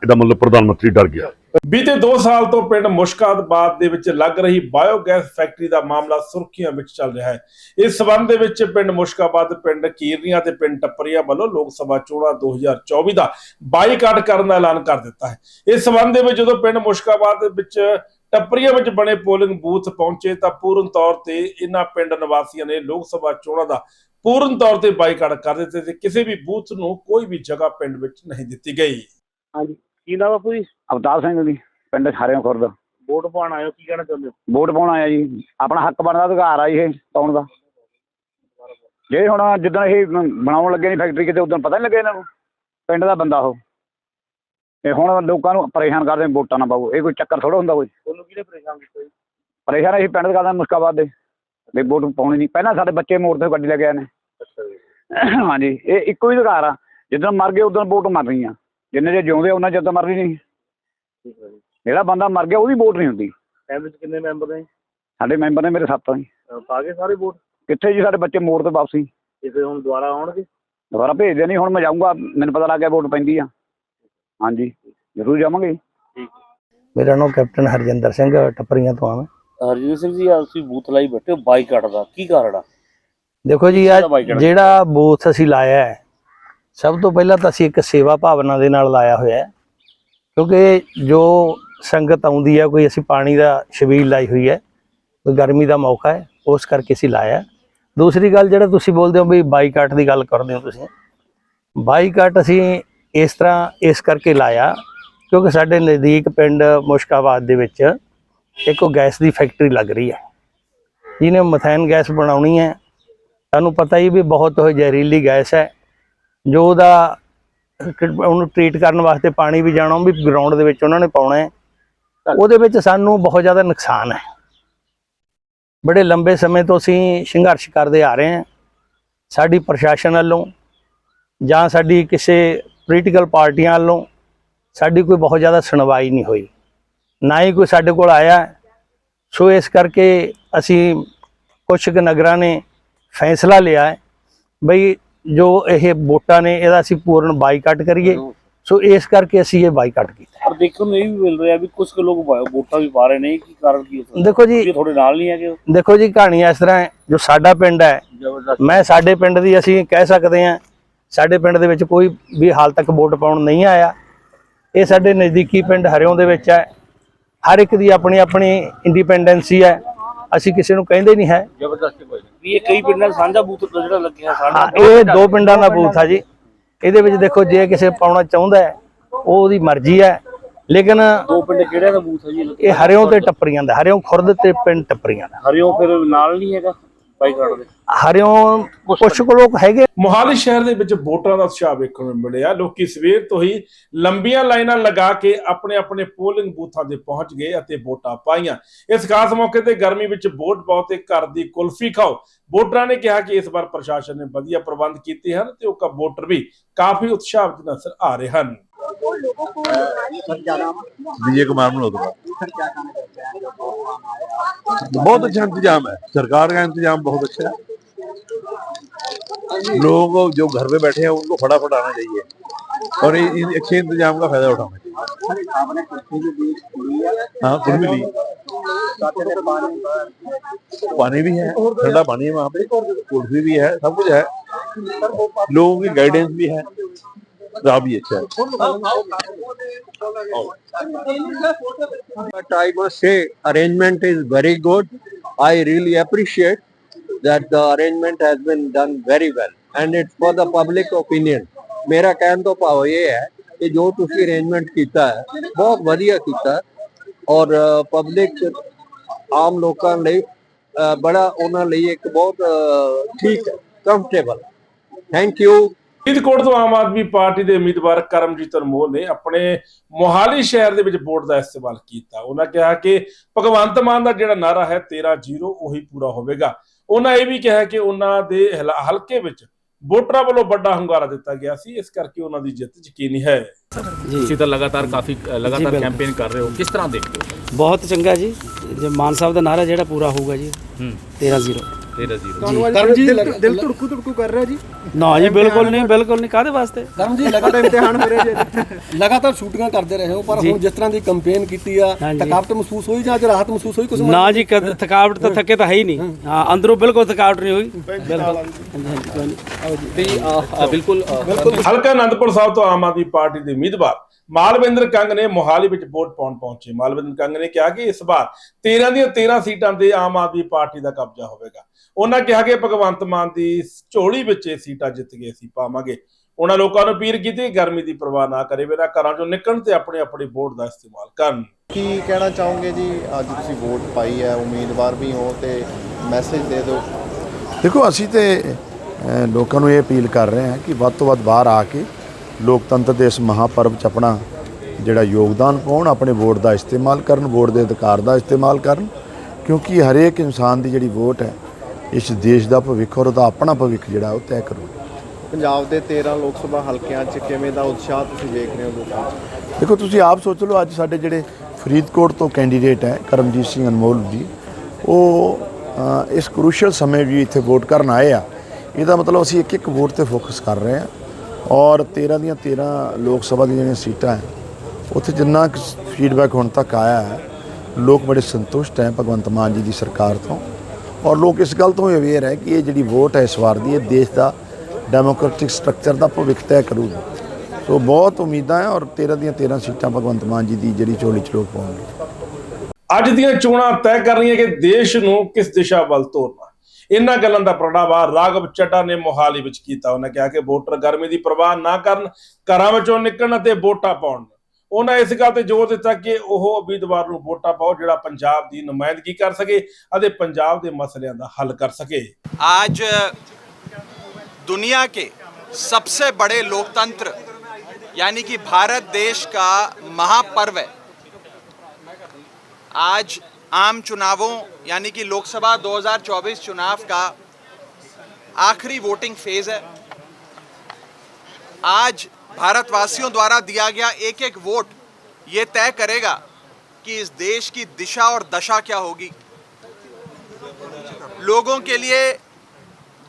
E: ਇਹਦਾ ਮਤਲਬ ਪ੍ਰਧਾਨ ਮੰਤਰੀ ਡਰ ਗਿਆ।
A: ਬੀਤੇ 2 ਸਾਲ ਤੋਂ ਪਿੰਡ ਮੁਸ਼ਕਾਬਾਦ ਦੇ ਵਿੱਚ ਲੱਗ ਰਹੀ ਬਾਇਓਗੈਸ ਫੈਕਟਰੀ ਦਾ ਮਾਮਲਾ ਸੁਰਖੀਆਂ ਵਿੱਚ ਚੱਲ ਰਿਹਾ ਹੈ। ਇਸ ਸਬੰਧ ਦੇ ਵਿੱਚ ਪਿੰਡ ਮੁਸ਼ਕਾਬਾਦ ਪਿੰਡ ਕੀਰਨੀਆਂ ਤੇ ਪਿੰਡ ਟੱਪਰੀਆਂ ਵੱਲੋਂ ਲੋਕ ਸਭਾ ਚੋਣਾਂ 2024 ਦਾ ਬਾਈਕਾਟ ਕਰਨ ਦਾ ਐਲਾਨ ਕਰ ਦਿੱਤਾ ਹੈ। ਇਸ ਸਬੰਧ ਦੇ ਵਿੱਚ ਜਦੋਂ ਪਿੰਡ ਮੁਸ਼ਕਾਬਾਦ ਦੇ ਵਿੱਚ ਟੱਪਰੀਆਂ ਵਿੱਚ ਬਣੇ ਪੋਲਿੰਗ ਬੂਥ ਪਹੁੰਚੇ ਤਾਂ ਪੂਰਨ ਤੌਰ ਤੇ ਇਹਨਾਂ ਪਿੰਡ ਨਿਵਾਸੀਆਂ ਨੇ ਲੋਕ ਸਭਾ ਚੋਣਾਂ ਦਾ ਪੂਰਨ ਤੌਰ ਤੇ ਬਾਈਕਾਟ ਕਰ ਦਿੱਤੇ ਤੇ ਕਿਸੇ ਵੀ ਬੂਥ ਨੂੰ ਕੋਈ ਵੀ ਜਗ੍ਹਾ ਪਿੰਡ ਵਿੱਚ ਨਹੀਂ ਦਿੱਤੀ ਗਈ।
G: ਕੀ ਨਾਮ ਬਾਪੂ ਜੀ
H: ਅਵਤਾਰ ਸਿੰਘ ਜੀ ਪਿੰਡ ਖਾਰਿਆਂ ਖੁਰਦ।
G: ਵੋਟ ਪਾਉਣ ਆਇਓ ਕੀ ਕਹਿਣਾ ਚਾਹੁੰਦੇ ਹੋ?
H: ਵੋਟ ਪਾਉਣ ਆਇਆ ਜੀ। ਆਪਣਾ ਹੱਕ ਬਣਦਾ ਅਧਿਕਾਰ ਆ ਜੀ ਇਹ ਪਾਉਣ ਦਾ। ਜੇ ਹੁਣ ਜਿੱਦਾਂ ਇਹ ਬਣਾਉਣ ਲੱਗੇ ਨੇ ਫੈਕਟਰੀ ਕਿਤੇ ਉਦੋਂ ਪਤਾ ਨਹੀਂ ਲੱਗਿਆ ਇਹਨਾਂ ਨੂੰ। ਪਿੰਡ ਦਾ ਬੰਦਾ ਉਹ। ਤੇ ਹੁਣ ਲੋਕਾਂ ਨੂੰ ਪਰੇਸ਼ਾਨ ਕਰਦੇ ਵੋਟਾਂ ਨਾ ਪਾਓ। ਇਹ ਕੋਈ ਚੱਕਰ ਥੋੜਾ ਹੁੰਦਾ ਕੋਈ।
G: ਤੁਹਾਨੂੰ ਕਿਹਨੇ ਪਰੇਸ਼ਾਨ ਕੀਤਾ ਜੀ?
H: ਪਰੇਸ਼ਾਨ ਅਸੀਂ ਪਿੰਡ ਦੇ ਕਰਦੇ ਮੁਸਕਾਬਾਦ ਦੇ। ਵੀ ਵੋਟ ਪਾਉਣੀ ਨਹੀਂ। ਪਹਿਲਾਂ ਸਾਡੇ ਬੱਚੇ ਮੋੜ ਤੇ ਗੱਡੀ ਲੈ ਕੇ ਆਏ ਨੇ। ਹਾਂਜੀ ਇਹ ਇੱਕੋ ਹੀ ਅਧਿਕਾਰ ਆ। ਜਿੱਦਾਂ ਮਰ ਗਏ ਉਦੋਂ ਵੋਟ ਮਰ ਰਹੀਆਂ ਜਿੰਨੇ ਜੇ ਜਿਉਂਦੇ ਉਹਨਾਂ ਚਿਰ ਤਾਂ ਮਰਦੀ ਨਹੀਂ।
G: ਠੀਕ ਹੈ ਜੀ।
H: ਜਿਹੜਾ ਬੰਦਾ ਮਰ ਗਿਆ ਉਹਦੀ ਵੋਟ ਨਹੀਂ ਹੁੰਦੀ।
G: ਫੈਮਿਲੀ ਚ ਕਿੰਨੇ ਮੈਂਬਰ ਨੇ?
H: ਸਾਡੇ ਮੈਂਬਰ ਨੇ ਮੇਰੇ ਸੱਤ ਆ ਜੀ।
G: ਅਹ ਪਾ ਗਏ ਸਾਰੇ ਵੋਟ?
H: ਕਿੱਥੇ ਜੀ ਸਾਡੇ ਬੱਚੇ ਮੋੜ ਤੇ ਵਾਪਸੀ।
G: ਤੇ ਫਿਰ ਹੁਣ ਦੁਬਾਰਾ ਆਉਣਗੇ?
H: ਦੁਬਾਰਾ ਭੇਜਦੇ ਨਹੀਂ ਹੁਣ ਮੈਂ ਜਾਊਂਗਾ ਮੈਨੂੰ ਪਤਾ ਲੱਗ ਗਿਆ ਵੋਟ ਪੈਂਦੀ ਆ। ਹਾਂਜੀ ਜ਼ਰੂਰ ਜਾਵਾਂਗੇ
I: ਮੇਰਾ ਨਾਮ ਕੈਪਟਨ ਹਰਜਿੰਦਰ ਸਿੰਘ ਟੱਪਰੀਆਂ ਤੋਂ ਆ ਮੈਂ।
J: ਹਰਜੀਤ ਸਿੰਘ ਜੀ ਆ ਤੁਸੀਂ ਬੂਥ ਲਾਈ ਬੈਠੇ ਹੋ ਬਾਈਕਾਟ ਦਾ। ਕੀ ਕਾਰਨ ਆ?
I: ਦੇਖੋ ਜੀ ਆ
J: ਕਿਹਦਾ ਬਾਈਕਾਟ?
I: ਜਿਹੜਾ ਬੂਥ ਅਸੀਂ ਲਾਇਆ ਹੈ ਸਭ ਤੋਂ ਪਹਿਲਾਂ ਤਾਂ ਅਸੀਂ ਇੱਕ ਸੇਵਾ ਭਾਵਨਾ ਦੇ ਨਾਲ ਲਾਇਆ ਹੋਇਆ ਹੈ। ਕਿਉਂਕਿ ਜੋ ਸੰਗਤ ਆਉਂਦੀ ਹੈ, ਕੋਈ ਅਸੀਂ ਪਾਣੀ ਦਾ ਛਬੀਲ ਲਾਈ ਹੋਈ ਹੈ, ਕੋਈ ਗਰਮੀ ਦਾ ਮੌਕਾ ਹੈ, ਉਸ ਕਰਕੇ ਅਸੀਂ ਲਾਇਆ ਦੂਸਰੀ ਗੱਲ ਜਿਹੜਾ ਤੁਸੀਂ ਬੋਲਦੇ ਹੋ ਵੀ ਬਾਈਕਾਟ ਦੀ ਗੱਲ ਕਰਦੇ ਹੋ ਤੁਸੀਂ। ਬਾਈਕਾਟ ਅਸੀਂ ਇਸ ਤਰ੍ਹਾਂ ਇਸ ਕਰਕੇ ਲਾਇਆ ਕਿਉਂਕਿ ਸਾਡੇ ਨਜ਼ਦੀਕ ਪਿੰਡ ਮੁਸ਼ਕਾਬਾਦ ਦੇ ਵਿੱਚ ਇੱਕ ਗੈਸ ਦੀ ਫੈਕਟਰੀ ਲੱਗ ਰਹੀ ਹੈ। ਜਿਹਨੇ ਮਥੈਨ ਗੈਸ ਬਣਾਉਣੀ ਹੈ ਸਾਨੂੰ ਪਤਾ ਹੀ ਵੀ ਬਹੁਤ ਉਹ ਜ਼ਹਿਰੀਲੀ ਗੈਸ ਹੈ। ਜੋ ਉਹਦਾ ਉਹਨੂੰ ਟ੍ਰੀਟ ਕਰਨ ਵਾਸਤੇ ਪਾਣੀ ਵੀ ਜਾਣਾ, ਉਹ ਵੀ ਗਰਾਊਂਡ ਦੇ ਵਿੱਚ ਉਹਨਾਂ ਨੇ ਪਾਉਣਾ ਹੈ। ਉਹਦੇ ਵਿੱਚ ਸਾਨੂੰ ਬਹੁਤ ਜ਼ਿਆਦਾ ਨੁਕਸਾਨ ਹੈ। ਬੜੇ ਲੰਬੇ ਸਮੇਂ ਤੋਂ ਅਸੀਂ ਸੰਘਰਸ਼ ਕਰਦੇ ਆ ਰਹੇ ਹਾਂ। ਸਾਡੀ ਪ੍ਰਸ਼ਾਸਨ ਵੱਲੋਂ ਜਾਂ ਸਾਡੀ ਕਿਸੇ ਪੋਲੀਟੀਕਲ ਪਾਰਟੀਆਂ ਵੱਲੋਂ ਸਾਡੀ ਕੋਈ ਬਹੁਤ ਜ਼ਿਆਦਾ ਸੁਣਵਾਈ ਨਹੀਂ ਹੋਈ। ਨਾ ਹੀ ਕੋਈ ਸਾਡੇ ਕੋਲ ਆਇਆ। ਸੋ ਇਸ ਕਰਕੇ ਅਸੀਂ ਕੁਛ ਕੁ ਨਗਰਾਂ ਨੇ ਫੈਸਲਾ ਲਿਆ ਹੈ। ਬਈ ਜੋ ਇਹ ਵੋਟਾਂ ਨੇ ਇਹਦਾ ਅਸੀਂ ਪੂਰਨ ਬਾਈਕਾਟ ਕਰੀਏ। ਸੋ ਇਸ ਕਰਕੇ ਅਸੀਂ ਇਹ ਬਾਈਕਾਟ ਕੀਤਾ।
J: ਪਰ ਦੇਖਣ ਨੂੰ ਇਹ ਵੀ ਮਿਲ ਰਿਹਾ ਵੀ ਕੁਝ ਕੁ ਲੋਕ ਵੋਟਾਂ ਵੀ ਪਾ ਰਹੇ ਨੇ ਕੀ ਕਾਰਨ ਕੀ ਹੋ
I: ਦੇਖੋ ਜੀ
J: ਤੁਹਾਡੇ ਨਾਲ ਨਹੀਂ ਹੈਗੇ।
I: ਦੇਖੋ ਜੀ ਕਹਾਣੀ ਇਸ ਤਰ੍ਹਾਂ ਹੈ ਜੋ ਸਾਡਾ ਪਿੰਡ ਹੈ
J: ਜ਼ਬਰਦਸਤ।
I: ਮੈਂ ਸਾਡੇ ਪਿੰਡ ਦੀ ਅਸੀਂ ਕਹਿ ਸਕਦੇ ਹਾਂ ਸਾਡੇ ਪਿੰਡ ਦੇ ਵਿੱਚ ਕੋਈ ਵੀ ਹਾਲ ਤੱਕ ਵੋਟ ਪਾਉਣ ਨਹੀਂ ਆਇਆ। ਇਹ ਸਾਡੇ ਨਜ਼ਦੀਕੀ ਪਿੰਡ ਹਰਿਓਂ ਦੇ ਵਿੱਚ ਹੈ। ਹਰ ਇੱਕ ਦੀ ਆਪਣੀ ਆਪਣੀ ਇੰਡੀਪੈਂਡੈਂਸੀ ਹੈ। ਅਸੀਂ ਕਿਸੇ ਨੂੰ ਕਹਿੰਦੇ ਨਹੀਂ ਹੈ।
K: ਵੀ ਇਹ ਕਈ ਪਿੰਡਾਂ 'ਚ ਸਾਂਝਾ ਬੂਥ ਜਿਹੜਾ ਲੱਗਿਆ
I: ਹਾਂ
K: ਸਾਡਾ
I: ਇਹ ਦੋ ਪਿੰਡਾਂ ਦਾ ਬੂਥ ਆ ਜੀ। ਇਹਦੇ ਵਿੱਚ ਦੇਖੋ ਜੇ ਕਿਸੇ ਪਾਉਣਾ ਚਾਹੁੰਦਾ ਹੈ ਉਹ ਉਹਦੀ ਮਰਜ਼ੀ ਹੈ। ਲੇਕਿਨ
K: ਦੋ ਪਿੰਡ ਕਿਹੜਿਆਂ ਦਾ ਬੂਥ ਹੈ ਜੀ?
I: ਇਹ ਹਰਿਓਂ ਤੇ ਟੱਪਰੀਆਂ ਦਾ ਹਰਿਓਂ ਖੁਰਦ ਤੇ ਪਿੰਡ ਟੱਪਰੀਆਂ ਦਾ।
K: ਹਰਿਓ ਫਿਰ ਨਾਲ ਨਹੀਂ ਹੈਗਾ? ਬਾਈਕਾਟ ਦੇ।
I: ਹਰਿਓਂ ਕੁਛ ਕੁ ਲੋਕ ਹੈਗੇ।
A: ਮੋਹਾਲੀ ਸ਼ਹਿਰ ਦੇ ਵਿੱਚ ਵੋਟਰਾਂ ਦਾ ਉਤਸ਼ਾਹ ਵੇਖਣ ਨੂੰ ਮਿਲਿਆ। ਲੋਕੀ ਸਵੇਰ ਤੋਂ ਹੀ ਲੰਬੀਆਂ ਲਾਈਨਾਂ ਲਗਾ ਕੇ ਆਪਣੇ ਆਪਣੇ ਪੋਲਿੰਗ ਬੂਥਾਂ ਤੇ ਪਹੁੰਚ ਗਏ ਅਤੇ ਵੋਟਾਂ ਪਾਈਆਂ। ਇਸ ਖਾਸ ਮੌਕੇ ਤੇ ਗਰਮੀ ਵਿੱਚ ਵੋਟ ਪਾਓ ਤੇ ਘਰ ਦੀ ਕੁਲਫੀ ਖਾਓ। ਵੋਟਰਾਂ ਨੇ ਕਿਹਾ ਕਿ ਇਸ ਵਾਰ ਪ੍ਰਸ਼ਾਸਨ ਨੇ ਵਧੀਆ ਪ੍ਰਬੰਧ ਕੀਤੇ ਹਨ ਤੇ ਉਹ ਕ- ਵੋਟਰ ਵੀ ਕਾਫੀ ਉਤਸ਼ਾਹ ਵਿੱਚ ਨਜ਼ਰ ਆ ਰਹੇ ਹਨ।
L: विजय कुमार मल्होत्रा बहुत अच्छा इंतज़ाम है। सरकार का इंतज़ाम बहुत अच्छा है। लोगों को जो घर पे बैठे हैं, उनको फटाफट आना चाहिए। और इन अच्छे इंतज़ाम का फ़ायदा उठाना चाहिए। हाँ कुछ भी पानी भी है, ठंडा पानी है वहाँ पे। कुल्फी भी है, सब कुछ है। लोगों की गाइडेंस भी है। రాబియే చాయ్
M: but i must say arrangement is very good i really appreciate that the arrangement has been done very well and it's for the public opinion ਮੇਰਾ ਕਹਿਣ ਤੋਂ ਭਾਵ ਇਹ ਹੈ ਕਿ ਜੋ ਤੁਸੀਂ ਅਰੇਂਜਮੈਂਟ ਕੀਤਾ ਹੈ ਬਹੁਤ ਵਧੀਆ ਕੀਤਾ ਔਰ ਪਬਲਿਕ ਆਮ ਲੋਕਾਂ ਲਈ ਬੜਾ ਉਹਨਾਂ ਲਈ ਇੱਕ ਬਹੁਤ ਠੀਕ ਕੰਫਰਟੇਬਲ ਥੈਂਕ ਯੂ
A: ਫਰੀਦਕੋਟ ਤੋਂ ਆਮ ਆਦਮੀ ਪਾਰਟੀ ਦੇ ਉਮੀਦਵਾਰ ਕਰਮਜੀਤ ਅਨਮੋਲ ਨੇ ਆਪਣੇ ਮੋਹਾਲੀ ਸ਼ਹਿਰ ਦੇ ਵਿੱਚ ਵੋਟ ਦਾ ਇਸਤੇਮਾਲ ਕੀਤਾ। ਉਹਨਾਂ ਕਿਹਾ ਕਿ ਭਗਵੰਤ ਮਾਨ ਦਾ ਜਿਹੜਾ ਨਾਰਾ ਹੈ 13-0 ਉਹੀ ਪੂਰਾ ਹੋਵੇਗਾ। ਉਹਨਾਂ ਇਹ ਵੀ ਕਿਹਾ ਕਿ ਉਹਨਾਂ ਦੇ ਹਲ- ਹਲਕੇ ਵਿੱਚ ਵੋਟਰਾਂ ਵੱਲੋਂ ਵੱਡਾ ਹੁੰਗਾਰਾ ਦਿੱਤਾ ਗਿਆ ਸੀ। ਇਸ ਕਰਕੇ ਉਹਨਾਂ ਦੀ ਜਿੱਤ ਯਕੀਨੀ ਹੈ।
N: ਤੁਸੀਂ ਤਾਂ ਲਗਾਤਾਰ ਕਾਫੀ ਲਗਾਤਾਰ ਕੈਂਪੇਨ ਕਰ ਰਹੇ ਹੋ। ਕਿਸ ਤਰ੍ਹਾਂ ਦੇਖਦੇ ਹੋ?
J: ਬਹੁਤ ਚੰਗਾ ਜੀ। ਜੇ ਮਾਨ ਸਾਹਿਬ ਦਾ ਨਾਰਾ ਜਿਹੜਾ ਪੂਰਾ ਹੋਊਗਾ ਜੀ
N: ਹੂੰ।
J: 13-0
N: 13 0
M: ਦਿਲ ਧੜਕੂ ਧੜਕੂ ਕਰ ਰਿਹਾ ਜੀ।
J: ਨਾ ਜੀ ਬਿਲਕੁਲ ਨਹੀਂ ਬਿਲਕੁਲ ਨਹੀਂ। ਕਾਦੇ ਵਾਸਤੇ?
M: ਕਰਮ ਜੀ ਲਗਾਤਾਰ ਇਮਤਿਹਾਨ ਹੋ ਰਿਹਾ ਜੀ। ਲਗਾਤਾਰ ਸ਼ੂਟਿੰਗਾਂ ਕਰਦੇ ਰਹੇ ਹੋ ਪਰ ਹੁਣ ਜਿਸ ਤਰ੍ਹਾਂ ਦੀ ਕੰਪੇਨ ਕੀਤੀ ਆ। ਥਕਾਵਟ ਮਹਿਸੂਸ ਹੋਈ ਜਾਂ ਅੱਜ ਰਾਹਤ ਮਹਿਸੂਸ ਹੋਈ ਕੁਝ
J: ਨਾ ਜੀ ਕਦ ਥਕਾਵਟ ਤਾਂ ਥੱਕੇ ਤਾਂ ਹੈ ਹੀ ਨਹੀਂ। ਹਾਂ। ਅੰਦਰੋਂ ਬਿਲਕੁਲ ਥਕਾਵਟ ਨਹੀਂ ਹੋਈ। ਬਿਲਕੁਲ।
N: ਤੇ ਬਿਲਕੁਲ
A: ਹਲਕਾ ਅਨੰਦਪੁਰ ਸਾਹਿਬ ਤੋਂ ਆਮ ਆਦਮੀ ਪਾਰਟੀ ਦੇ ਉਮੀਦਵਾਰ ਮਾਲਵਿੰਦਰ ਕੰਗ ਨੇ ਮੋਹਾਲੀ ਵਿੱਚ ਵੋਟ ਪਾਉਣ ਪਹੁੰਚੇ। ਮਾਲਵਿੰਦਰ ਕੰਗ ਨੇ ਕਿਹਾ ਕਿ ਇਸ ਵਾਰ 13 ਦੀਆਂ 13 ਸੀਟਾਂ ਤੇ ਆਮ ਆਦਮੀ ਪਾਰਟੀ ਦਾ ਕਬਜ਼ਾ ਹੋਵੇਗਾ। ਉਹਨਾਂ ਕਿਹਾ ਕਿ ਭਗਵੰਤ ਮਾਨ ਦੀ ਝੋਲੀ ਵਿੱਚ ਇਹ ਸੀਟਾਂ ਜਿੱਤ ਕੇ ਅਸੀਂ ਪਾਵਾਂਗੇ। ਉਹਨਾਂ ਲੋਕਾਂ ਨੂੰ ਅਪੀਲ ਕੀਤੀ ਗਰਮੀ ਦੀ ਪਰਵਾਹ ਨਾ ਕਰੇ ਮੇਰਾ ਘਰਾਂ ਚੋਂ ਨਿਕਲਣ ਤੇ ਆਪਣੇ ਆਪਣੇ ਵੋਟ ਦਾ ਇਸਤੇਮਾਲ ਕਰਨ।
O: ਕੀ ਕਹਿਣਾ ਚਾਹੋਗੇ ਜੀ? ਅੱਜ ਤੁਸੀਂ ਵੋਟ ਪਾਈ ਹੈ ਉਮੀਦਵਾਰ ਵੀ ਹੋ ਤੇ ਮੈਸੇਜ ਦੇ ਦਿਓ।
L: ਦੇਖੋ ਅਸੀਂ ਤੇ ਲੋਕਾਂ ਨੂੰ ਇਹ ਅਪੀਲ ਕਰ ਰਹੇ ਹਾਂ ਕਿ ਵੱਧ ਤੋਂ ਵੱਧ ਬਾਹਰ ਆ ਕੇ ਲੋਕਤੰਤਰ ਦੇ ਇਸ ਮਹਾਪਰਵ 'ਚ ਆਪਣਾ ਜਿਹੜਾ ਯੋਗਦਾਨ ਪਾਉਣ ਆਪਣੇ ਵੋਟ ਦਾ ਇਸਤੇਮਾਲ ਕਰਨ ਵੋਟ ਦੇ ਅਧਿਕਾਰ ਦਾ ਇਸਤੇਮਾਲ ਕਰਨ ਕਿਉਂਕਿ ਹਰੇਕ ਇਨਸਾਨ ਦੀ ਜਿਹੜੀ ਵੋਟ ਹੈ ਇਸ ਦੇਸ਼ ਦਾ ਭਵਿੱਖ ਔਰ ਉਹਦਾ ਆਪਣਾ ਭਵਿੱਖ ਜਿਹੜਾ ਉਹ ਤੈਅ ਕਰੂ
O: ਪੰਜਾਬ ਦੇ 13 ਲੋਕ ਸਭਾ ਹਲਕਿਆਂ 'ਚ ਕਿਵੇਂ ਦਾ ਉਤਸ਼ਾਹ ਤੁਸੀਂ ਵੇਖ ਰਹੇ ਹੋ ਲੋਕਾਂ
L: ਦੇਖੋ ਤੁਸੀਂ ਆਪ ਸੋਚ ਲਓ ਅੱਜ ਸਾਡੇ ਜਿਹੜੇ ਫਰੀਦਕੋਟ ਤੋਂ ਕੈਂਡੀਡੇਟ ਹੈ ਕਰਮਜੀਤ ਸਿੰਘ ਅਨਮੋਲ ਜੀ ਉਹ ਇਸ ਕ੍ਰੂਸ਼ੀਅਲ ਸਮੇਂ ਵੀ ਇੱਥੇ ਵੋਟ ਕਰਨ ਆਏ ਆ। ਇਹਦਾ ਮਤਲਬ ਅਸੀਂ ਇੱਕ ਇੱਕ ਵੋਟ ਤੇ ਫੋਕਸ ਕਰ ਰਹੇ ਹਾਂ। ਔਰ 13 ਦੀਆਂ 13 ਲੋਕ ਸਭਾ ਦੀਆਂ ਜਿਹੜੀਆਂ ਸੀਟਾਂ ਹੈ, ਉੱਥੇ ਜਿੰਨਾ ਫੀਡਬੈਕ ਹੁਣ ਤੱਕ ਆਇਆ ਹੈ, ਲੋਕ ਬੜੇ ਸੰਤੁਸ਼ਟ ਹੈ ਭਗਵੰਤ ਮਾਨ ਜੀ ਦੀ ਸਰਕਾਰ ਤੋਂ। ਔਰ ਲੋਕ ਇਸ ਗੱਲ ਤੋਂ ਅਵੇਅਰ ਹੈ ਕਿ ਇਹ ਜਿਹੜੀ ਵੋਟ ਹੈ ਇਸ ਵਾਰ ਦੀ, ਇਹ ਦੇਸ਼ ਦਾ ਡੈਮੋਕ੍ਰੈਟਿਕ ਸਟਰਕਚਰ ਦਾ ਭਵਿੱਖ ਤੈਅ ਕਰੂਗੀ। ਸੋ ਬਹੁਤ ਉਮੀਦਾਂ ਹੈ ਔਰ 13 ਦੀਆਂ 13 ਸੀਟਾਂ ਭਗਵੰਤ ਮਾਨ ਜੀ ਦੀ ਜਿਹੜੀ ਝੋਲੀ ਚ ਲੋਕ ਪਾਉਣਗੇ।
A: ਅੱਜ ਦੀਆਂ ਚੋਣਾਂ ਤੈਅ ਕਰਨੀਆਂ ਕਿ ਦੇਸ਼ ਨੂੰ ਕਿਸ ਦਿਸ਼ਾ ਵੱਲ ਤੋਰਨਾ ਇਹਨਾਂ ਗੱਲਾਂ ਦਾ ਪ੍ਰਗਟਾਵਾ ਰਾਘਵ ਚੱਡਾ ਨੇ ਮੋਹਾਲੀ ਵਿੱਚ ਕੀਤਾ ਉਹਨੇ ਕਿਹਾ ਕਿ ਵੋਟਰ ਗਰਮੀ ਦੀ ਪਰਵਾਹ ਨਾ ਕਰਨ ਘਰਾਂ ਵਿੱਚੋਂ ਨਿਕਲਣ ਅਤੇ ਵੋਟਾਂ ਪਾਉਣ ਉਹਨਾਂ ਇਸ ਗੱਲ ਤੇ ਜ਼ੋਰ ਦਿੱਤਾ ਕਿ ਉਹ ਉਮੀਦਵਾਰ ਨੂੰ ਵੋਟਾਂ ਪਾਓ ਜਿਹੜਾ ਪੰਜਾਬ ਦੀ ਨੁਮਾਇੰਦਗੀ ਕਰ ਸਕੇ ਅਤੇ ਪੰਜਾਬ ਦੇ ਮਸਲਿਆਂ ਦਾ ਹੱਲ ਕਰ ਸਕੇ
P: आज दुनिया के सबसे बड़े लोकतंत्र यानी कि भारत देश का महापर्व है आज आम चुनावों, यानी कि लोकसभा 2024 चुनाव का आखिरी वोटिंग फ़ेज़ है। आज भारतवासियों द्वारा दिया गया एक एक वोट ये तय करेगा कि इस देश की दिशा और दशा क्या होगी। लोगों के लिए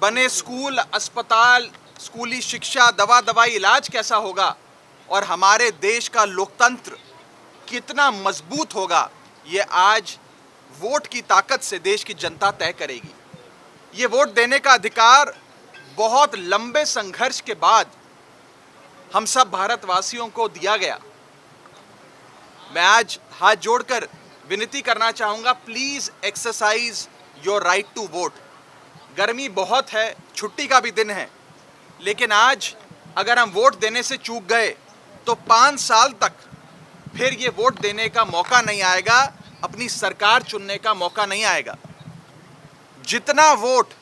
P: बने स्कूल, अस्पताल, स्कूली शिक्षा दवा दवाई इलाज कैसा होगा और हमारे देश का लोकतंत्र कितना मज़बूत होगा, ये आज वोट की ताकत से देश की जनता तय करेगी। ये वोट देने का अधिकार बहुत लंबे संघर्ष के बाद हम सब भारतवासियों को दिया गया। मैं आज हाथ जोड़कर विनती करना चाहूँगा please exercise your right to vote गर्मी बहुत है, छुट्टी का भी दिन है, लेकिन आज अगर हम वोट देने से चूक गए तो पाँच साल तक फिर ये वोट देने का मौका नहीं आएगा। अपनी सरकार चुनने का मौका नहीं आएगा। जितना वोट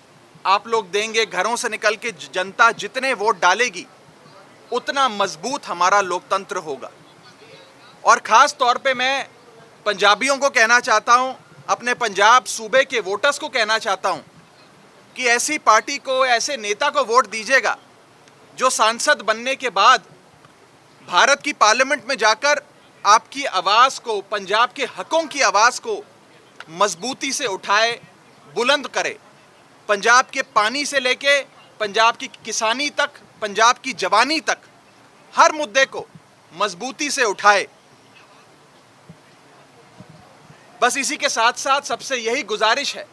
P: आप लोग देंगे, घरों से निकल के जनता जितने वोट डालेगी, उतना मज़बूत हमारा लोकतंत्र होगा। और ख़ास तौर पे मैं पंजाबियों को कहना चाहता हूँ, अपने पंजाब सूबे के वोटर्स को कहना चाहता हूँ कि ऐसी पार्टी को, ऐसे नेता को वोट दीजिएगा, जो सांसद बनने के बाद भारत की पार्लियामेंट में जाकर आपकी आवाज़ को, पंजाब के हकों की आवाज़ को मजबूती से उठाए, बुलंद करे। पंजाब के पानी से लेके, पंजाब की किसानी तक, पंजाब की जवानी तक, हर मुद्दे को मजबूती से उठाए। बस इसी के साथ साथ सबसे यही गुजारिश है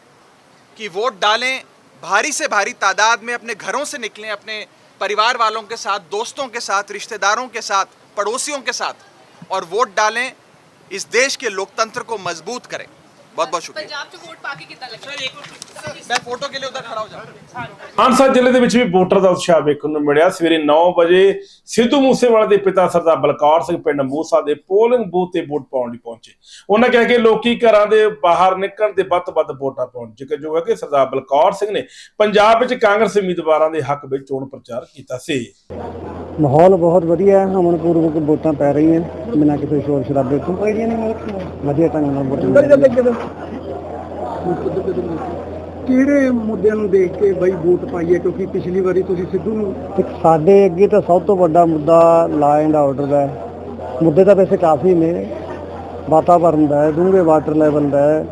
P: कि वोट डालें, भारी से भारी तादाद में अपने घरों से निकलें, अपने परिवार वालों के साथ, दोस्तों के साथ, रिश्तेदारों के साथ, पड़ोसियों के साथ। और वोट डालें इस देश के लोकतंत्र को मजबूत करें ਬਹੁਤ ਬਹੁਤ ਸ਼ੁਕਰੀਆ
Q: ਪੰਜਾਬ 'ਚ ਵੋਟ ਪਾ ਕੇ ਕਿੱਦਾਂ ਲੱਗਿਆ
P: ਮੈਂ ਫੋਟੋ ਕੇ ਲਈ ਉਧਰ ਖੜਾ ਹੋ ਜਾ
A: ਮਾਨਸਾ ਜ਼ਿਲ੍ਹੇ ਦੇ ਵਿੱਚ ਵੀ ਵੋਟਰ ਦਾ ਉਤਸ਼ਾਹ ਵੇਖਣ ਨੂੰ ਮਿਲਿਆ ਸਵੇਰੇ 9 ਵਜੇ ਸਿੱਧੂ ਮੂਸੇਵਾਲੇ ਦੇ ਪਿਤਾ ਸਰਦਾਰ ਬਲਕੌਰ ਸਿੰਘ ਪਿੰਡ ਮੂਸਾ ਦੇ ਪੋਲਿੰਗ ਬੂਥ ਤੇ ਵੋਟ ਪਾਉਣ ਲਈ ਪਹੁੰਚੇ ਉਹਨਾਂ ਕਹਿ ਕੇ ਲੋਕੀ ਘਰਾਂ ਦੇ ਬਾਹਰ ਨਿਕਲਣ ਦੇ ਵੱਧ-ਵੱਧ ਵੋਟਾਂ ਪਾਉਣ ਜਿਕਰ ਜੋ ਹੈ ਕਿ ਸਰਦਾਰ ਬਲਕੌਰ ਸਿੰਘ ਨੇ ਪੰਜਾਬ ਵਿੱਚ ਕਾਂਗਰਸ ਉਮੀਦਵਾਰਾਂ ਦੇ ਹੱਕ ਵਿੱਚ ਚੋਣ ਪ੍ਰਚਾਰ ਕੀਤਾ ਸੀ
R: ਮਾਹੌਲ ਬਹੁਤ ਵਧੀਆ ਹੈ ਹਮਨਪੂਰਵਕ ਵੋਟਾਂ ਪੈ ਰਹੀਆਂ ਬਿਨਾਂ ਕਿਸੇ ਸ਼ੋਰ ਸ਼ਰਾਬੇ ਤੋਂ ਵਧੀਆ ਢੰਗ ਨਾਲ ਵੋਟਾਂ
F: ਕਿਹੜੇ ਮੁੱਦਿਆਂ ਨੂੰ ਦੇਖ ਕੇ ਬਈ ਵੋਟ ਪਾਈਏ? ਕਿਉਂਕਿ ਪਿਛਲੀ ਵਾਰੀ ਤੁਸੀਂ ਸਿੱਧੂ ਨੂੰ
R: ਸਾਡੇ ਅੱਗੇ ਤਾਂ ਸਭ ਤੋਂ ਵੱਡਾ ਮੁੱਦਾ ਲਾ ਐਂਡ ਆਰਡਰ ਦਾ ਹੈ। ਮੁੱਦੇ ਤਾਂ ਵੈਸੇ ਕਾਫੀ ਨੇ। ਵਾਤਾਵਰਨ ਦਾ ਹੈ ਡੂੰਘੇ ਵਾਟਰ ਲੈਵਲ ਦਾ ਹੈ।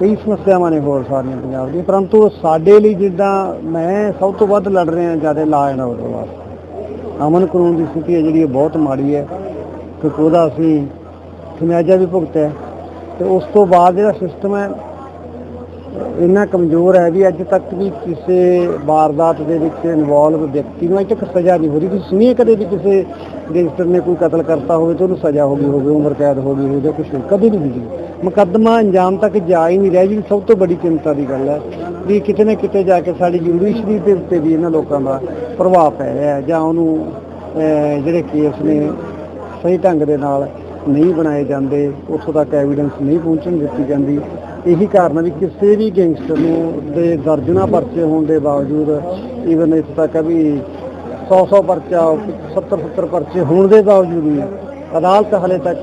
R: ਕਈ ਸਮੱਸਿਆਵਾਂ ਨੇ ਹੋਰ ਸਾਰੀਆਂ ਪੰਜਾਬ ਦੀਆਂ। ਪਰੰਤੂ ਸਾਡੇ ਲਈ ਜਿੱਦਾਂ ਮੈਂ ਸਭ ਤੋਂ ਵੱਧ ਲੜ ਰਿਹਾ ਜ਼ਿਆਦਾ ਲਾ ਐਂਡ ਆਰਡਰ ਵਾਸਤੇ ਅਮਨ ਕਾਨੂੰਨ ਦੀ ਸਥਿਤੀ ਹੈ ਜਿਹੜੀ ਬਹੁਤ ਮਾੜੀ ਹੈ। ਕਿਉਂਕਿ ਉਹਦਾ ਅਸੀਂ ਖਮਿਆਜਾ ਵੀ ਭੁਗਤਿਆ। ਤੇ ਉਸ ਤੋਂ ਬਾਅਦ ਜਿਹੜਾ ਸਿਸਟਮ ਹੈ, ਇੰਨਾ ਕਮਜ਼ੋਰ ਹੈ ਵੀ ਅੱਜ ਤੱਕ ਵੀ ਕਿਸੇ ਵਾਰਦਾਤ ਦੇ ਵਿੱਚ ਇਨਵੋਲਵ ਵਿਅਕਤੀ ਨੂੰ ਅਜੇ ਤੱਕ ਸਜ਼ਾ ਨਹੀਂ ਹੋ ਰਹੀ। ਤੁਸੀਂ ਸੁਣੀਏ ਕਦੇ ਵੀ ਕਿਸੇ ਗੈਂਗਸਟਰ ਨੇ ਕੋਈ ਕਤਲ ਕਰਤਾ ਹੋਵੇ ਤੇ ਉਹਨੂੰ ਸਜ਼ਾ ਹੋ ਗਈ ਹੋਵੇ, ਉਮਰ ਕੈਦ ਹੋ ਗਈ ਹੋਵੇ ਜਾਂ ਕੁਛ ਕਦੇ ਨਹੀਂ ਹੋਈ। ਮੁਕੱਦਮਾ ਅੰਜਾਮ ਤੱਕ ਜਾ ਹੀ ਨਹੀਂ ਰਿਹਾ ਜਿਹੜੀ ਸਭ ਤੋਂ ਵੱਡੀ ਚਿੰਤਾ ਦੀ ਗੱਲ ਹੈ ਵੀ ਕਿਤੇ ਨਾ ਕਿਤੇ ਜਾ ਕੇ ਸਾਡੀ ਜੁਡੀਸ਼ਰੀ ਦੇ ਉੱਤੇ ਵੀ ਇਹਨਾਂ ਲੋਕਾਂ ਦਾ ਪ੍ਰਭਾਵ ਪੈ ਰਿਹਾ ਹੈ ਜਾਂ ਉਹਨੂੰ ਜਿਹੜੇ ਕੇਸ ਨੇ ਸਹੀ ਢੰਗ ਦੇ ਨਾਲ ਨਹੀਂ ਬਣਾਏ ਜਾਂਦੇ, ਉੱਥੋਂ ਤੱਕ ਐਵੀਡੈਂਸ ਨਹੀਂ ਪਹੁੰਚਣ ਦਿੱਤੀ ਜਾਂਦੀ। ਇਹੀ ਕਾਰਨ ਹੈ ਵੀ ਕਿਸੇ ਵੀ ਗੈਂਗਸਟਰ ਨੂੰ ਦੇ ਦਰਜਨਾ ਪਰਚੇ ਹੋਣ ਦੇ ਬਾਵਜੂਦ ਈਵਨ ਇਸ ਤੱਕ ਹੈ ਵੀ 100 100 ਪਰਚਾ 70 70 ਪਰਚੇ ਹੋਣ ਦੇ ਬਾਵਜੂਦ ਵੀ ਅਦਾਲਤ ਹਲੇ ਤੱਕ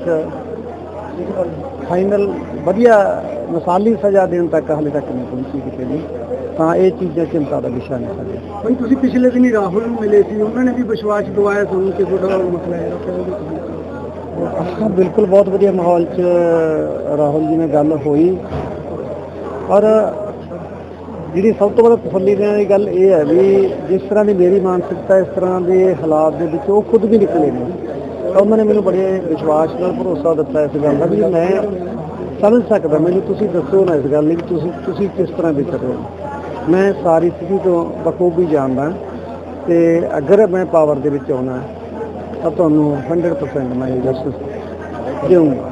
R: ਫਾਈਨਲ ਵਧੀਆ ਮਿਸਾਲੀ ਸਜ਼ਾ ਦੇਣ ਤੱਕ ਹਲੇ ਤੱਕ ਨਹੀਂ ਪਹੁੰਚੀ ਕਿਤੇ ਵੀ ਤਾਂ ਇਹ ਚੀਜ਼ਾਂ ਚਿੰਤਾ ਦਾ ਵਿਸ਼ਾ ਨੇ ਸਾਡੇ।
F: ਬਈ ਤੁਸੀਂ ਪਿਛਲੇ ਦਿਨੀ ਰਾਹੁਲ ਨੂੰ ਮਿਲੇ ਸੀ, ਉਹਨਾਂ ਨੇ ਵੀ ਵਿਸ਼ਵਾਸ ਦਿਵਾਇਆ ਤੁਹਾਨੂੰ ਕਿ ਤੁਹਾਡਾ ਮਸਲਾ ਹੈ
R: ਹਾਂ, ਬਿਲਕੁਲ ਬਹੁਤ ਵਧੀਆ ਮਾਹੌਲ 'ਚ ਰਾਹੁਲ ਜੀ ਨਾਲ ਗੱਲ ਹੋਈ। ਔਰ ਜਿਹੜੀ ਸਭ ਤੋਂ ਵੱਧ ਤਸੱਲੀ ਦੇਣ ਵਾਲੀ ਗੱਲ ਇਹ ਹੈ ਵੀ ਜਿਸ ਤਰ੍ਹਾਂ ਦੀ ਮੇਰੀ ਮਾਨਸਿਕਤਾ, ਇਸ ਤਰ੍ਹਾਂ ਦੇ ਹਾਲਾਤ ਦੇ ਵਿੱਚ ਉਹ ਖੁਦ ਵੀ ਨਿਕਲੇ ਨੇ। ਤਾਂ ਉਹਨਾਂ ਨੇ ਮੈਨੂੰ ਬੜੇ ਵਿਸ਼ਵਾਸ ਨਾਲ ਭਰੋਸਾ ਦਿੱਤਾ ਇਸ ਗੱਲ ਦਾ ਵੀ ਮੈਂ ਸਮਝ ਸਕਦਾ, ਮੈਨੂੰ ਤੁਸੀਂ ਦੱਸੋ ਨਾ ਇਸ ਗੱਲ ਲਈ ਵੀ ਤੁਸੀਂ ਤੁਸੀਂ ਕਿਸ ਤਰ੍ਹਾਂ ਵਿਚਰ ਰਹੇ ਹੋ। ਮੈਂ ਸਾਰੀ ਸਥਿਤੀ ਤੋਂ ਬਖੂਬੀ ਜਾਣਦਾ ਤੇ ਅਗਰ ਮੈਂ ਪਾਵਰ ਦੇ ਵਿੱਚ ਆਉਣਾ ਤਾਂ ਤੁਹਾਨੂੰ 100% ਮੈਂ ਜਸਟਿਸ ਦੇਵਾਂਗਾ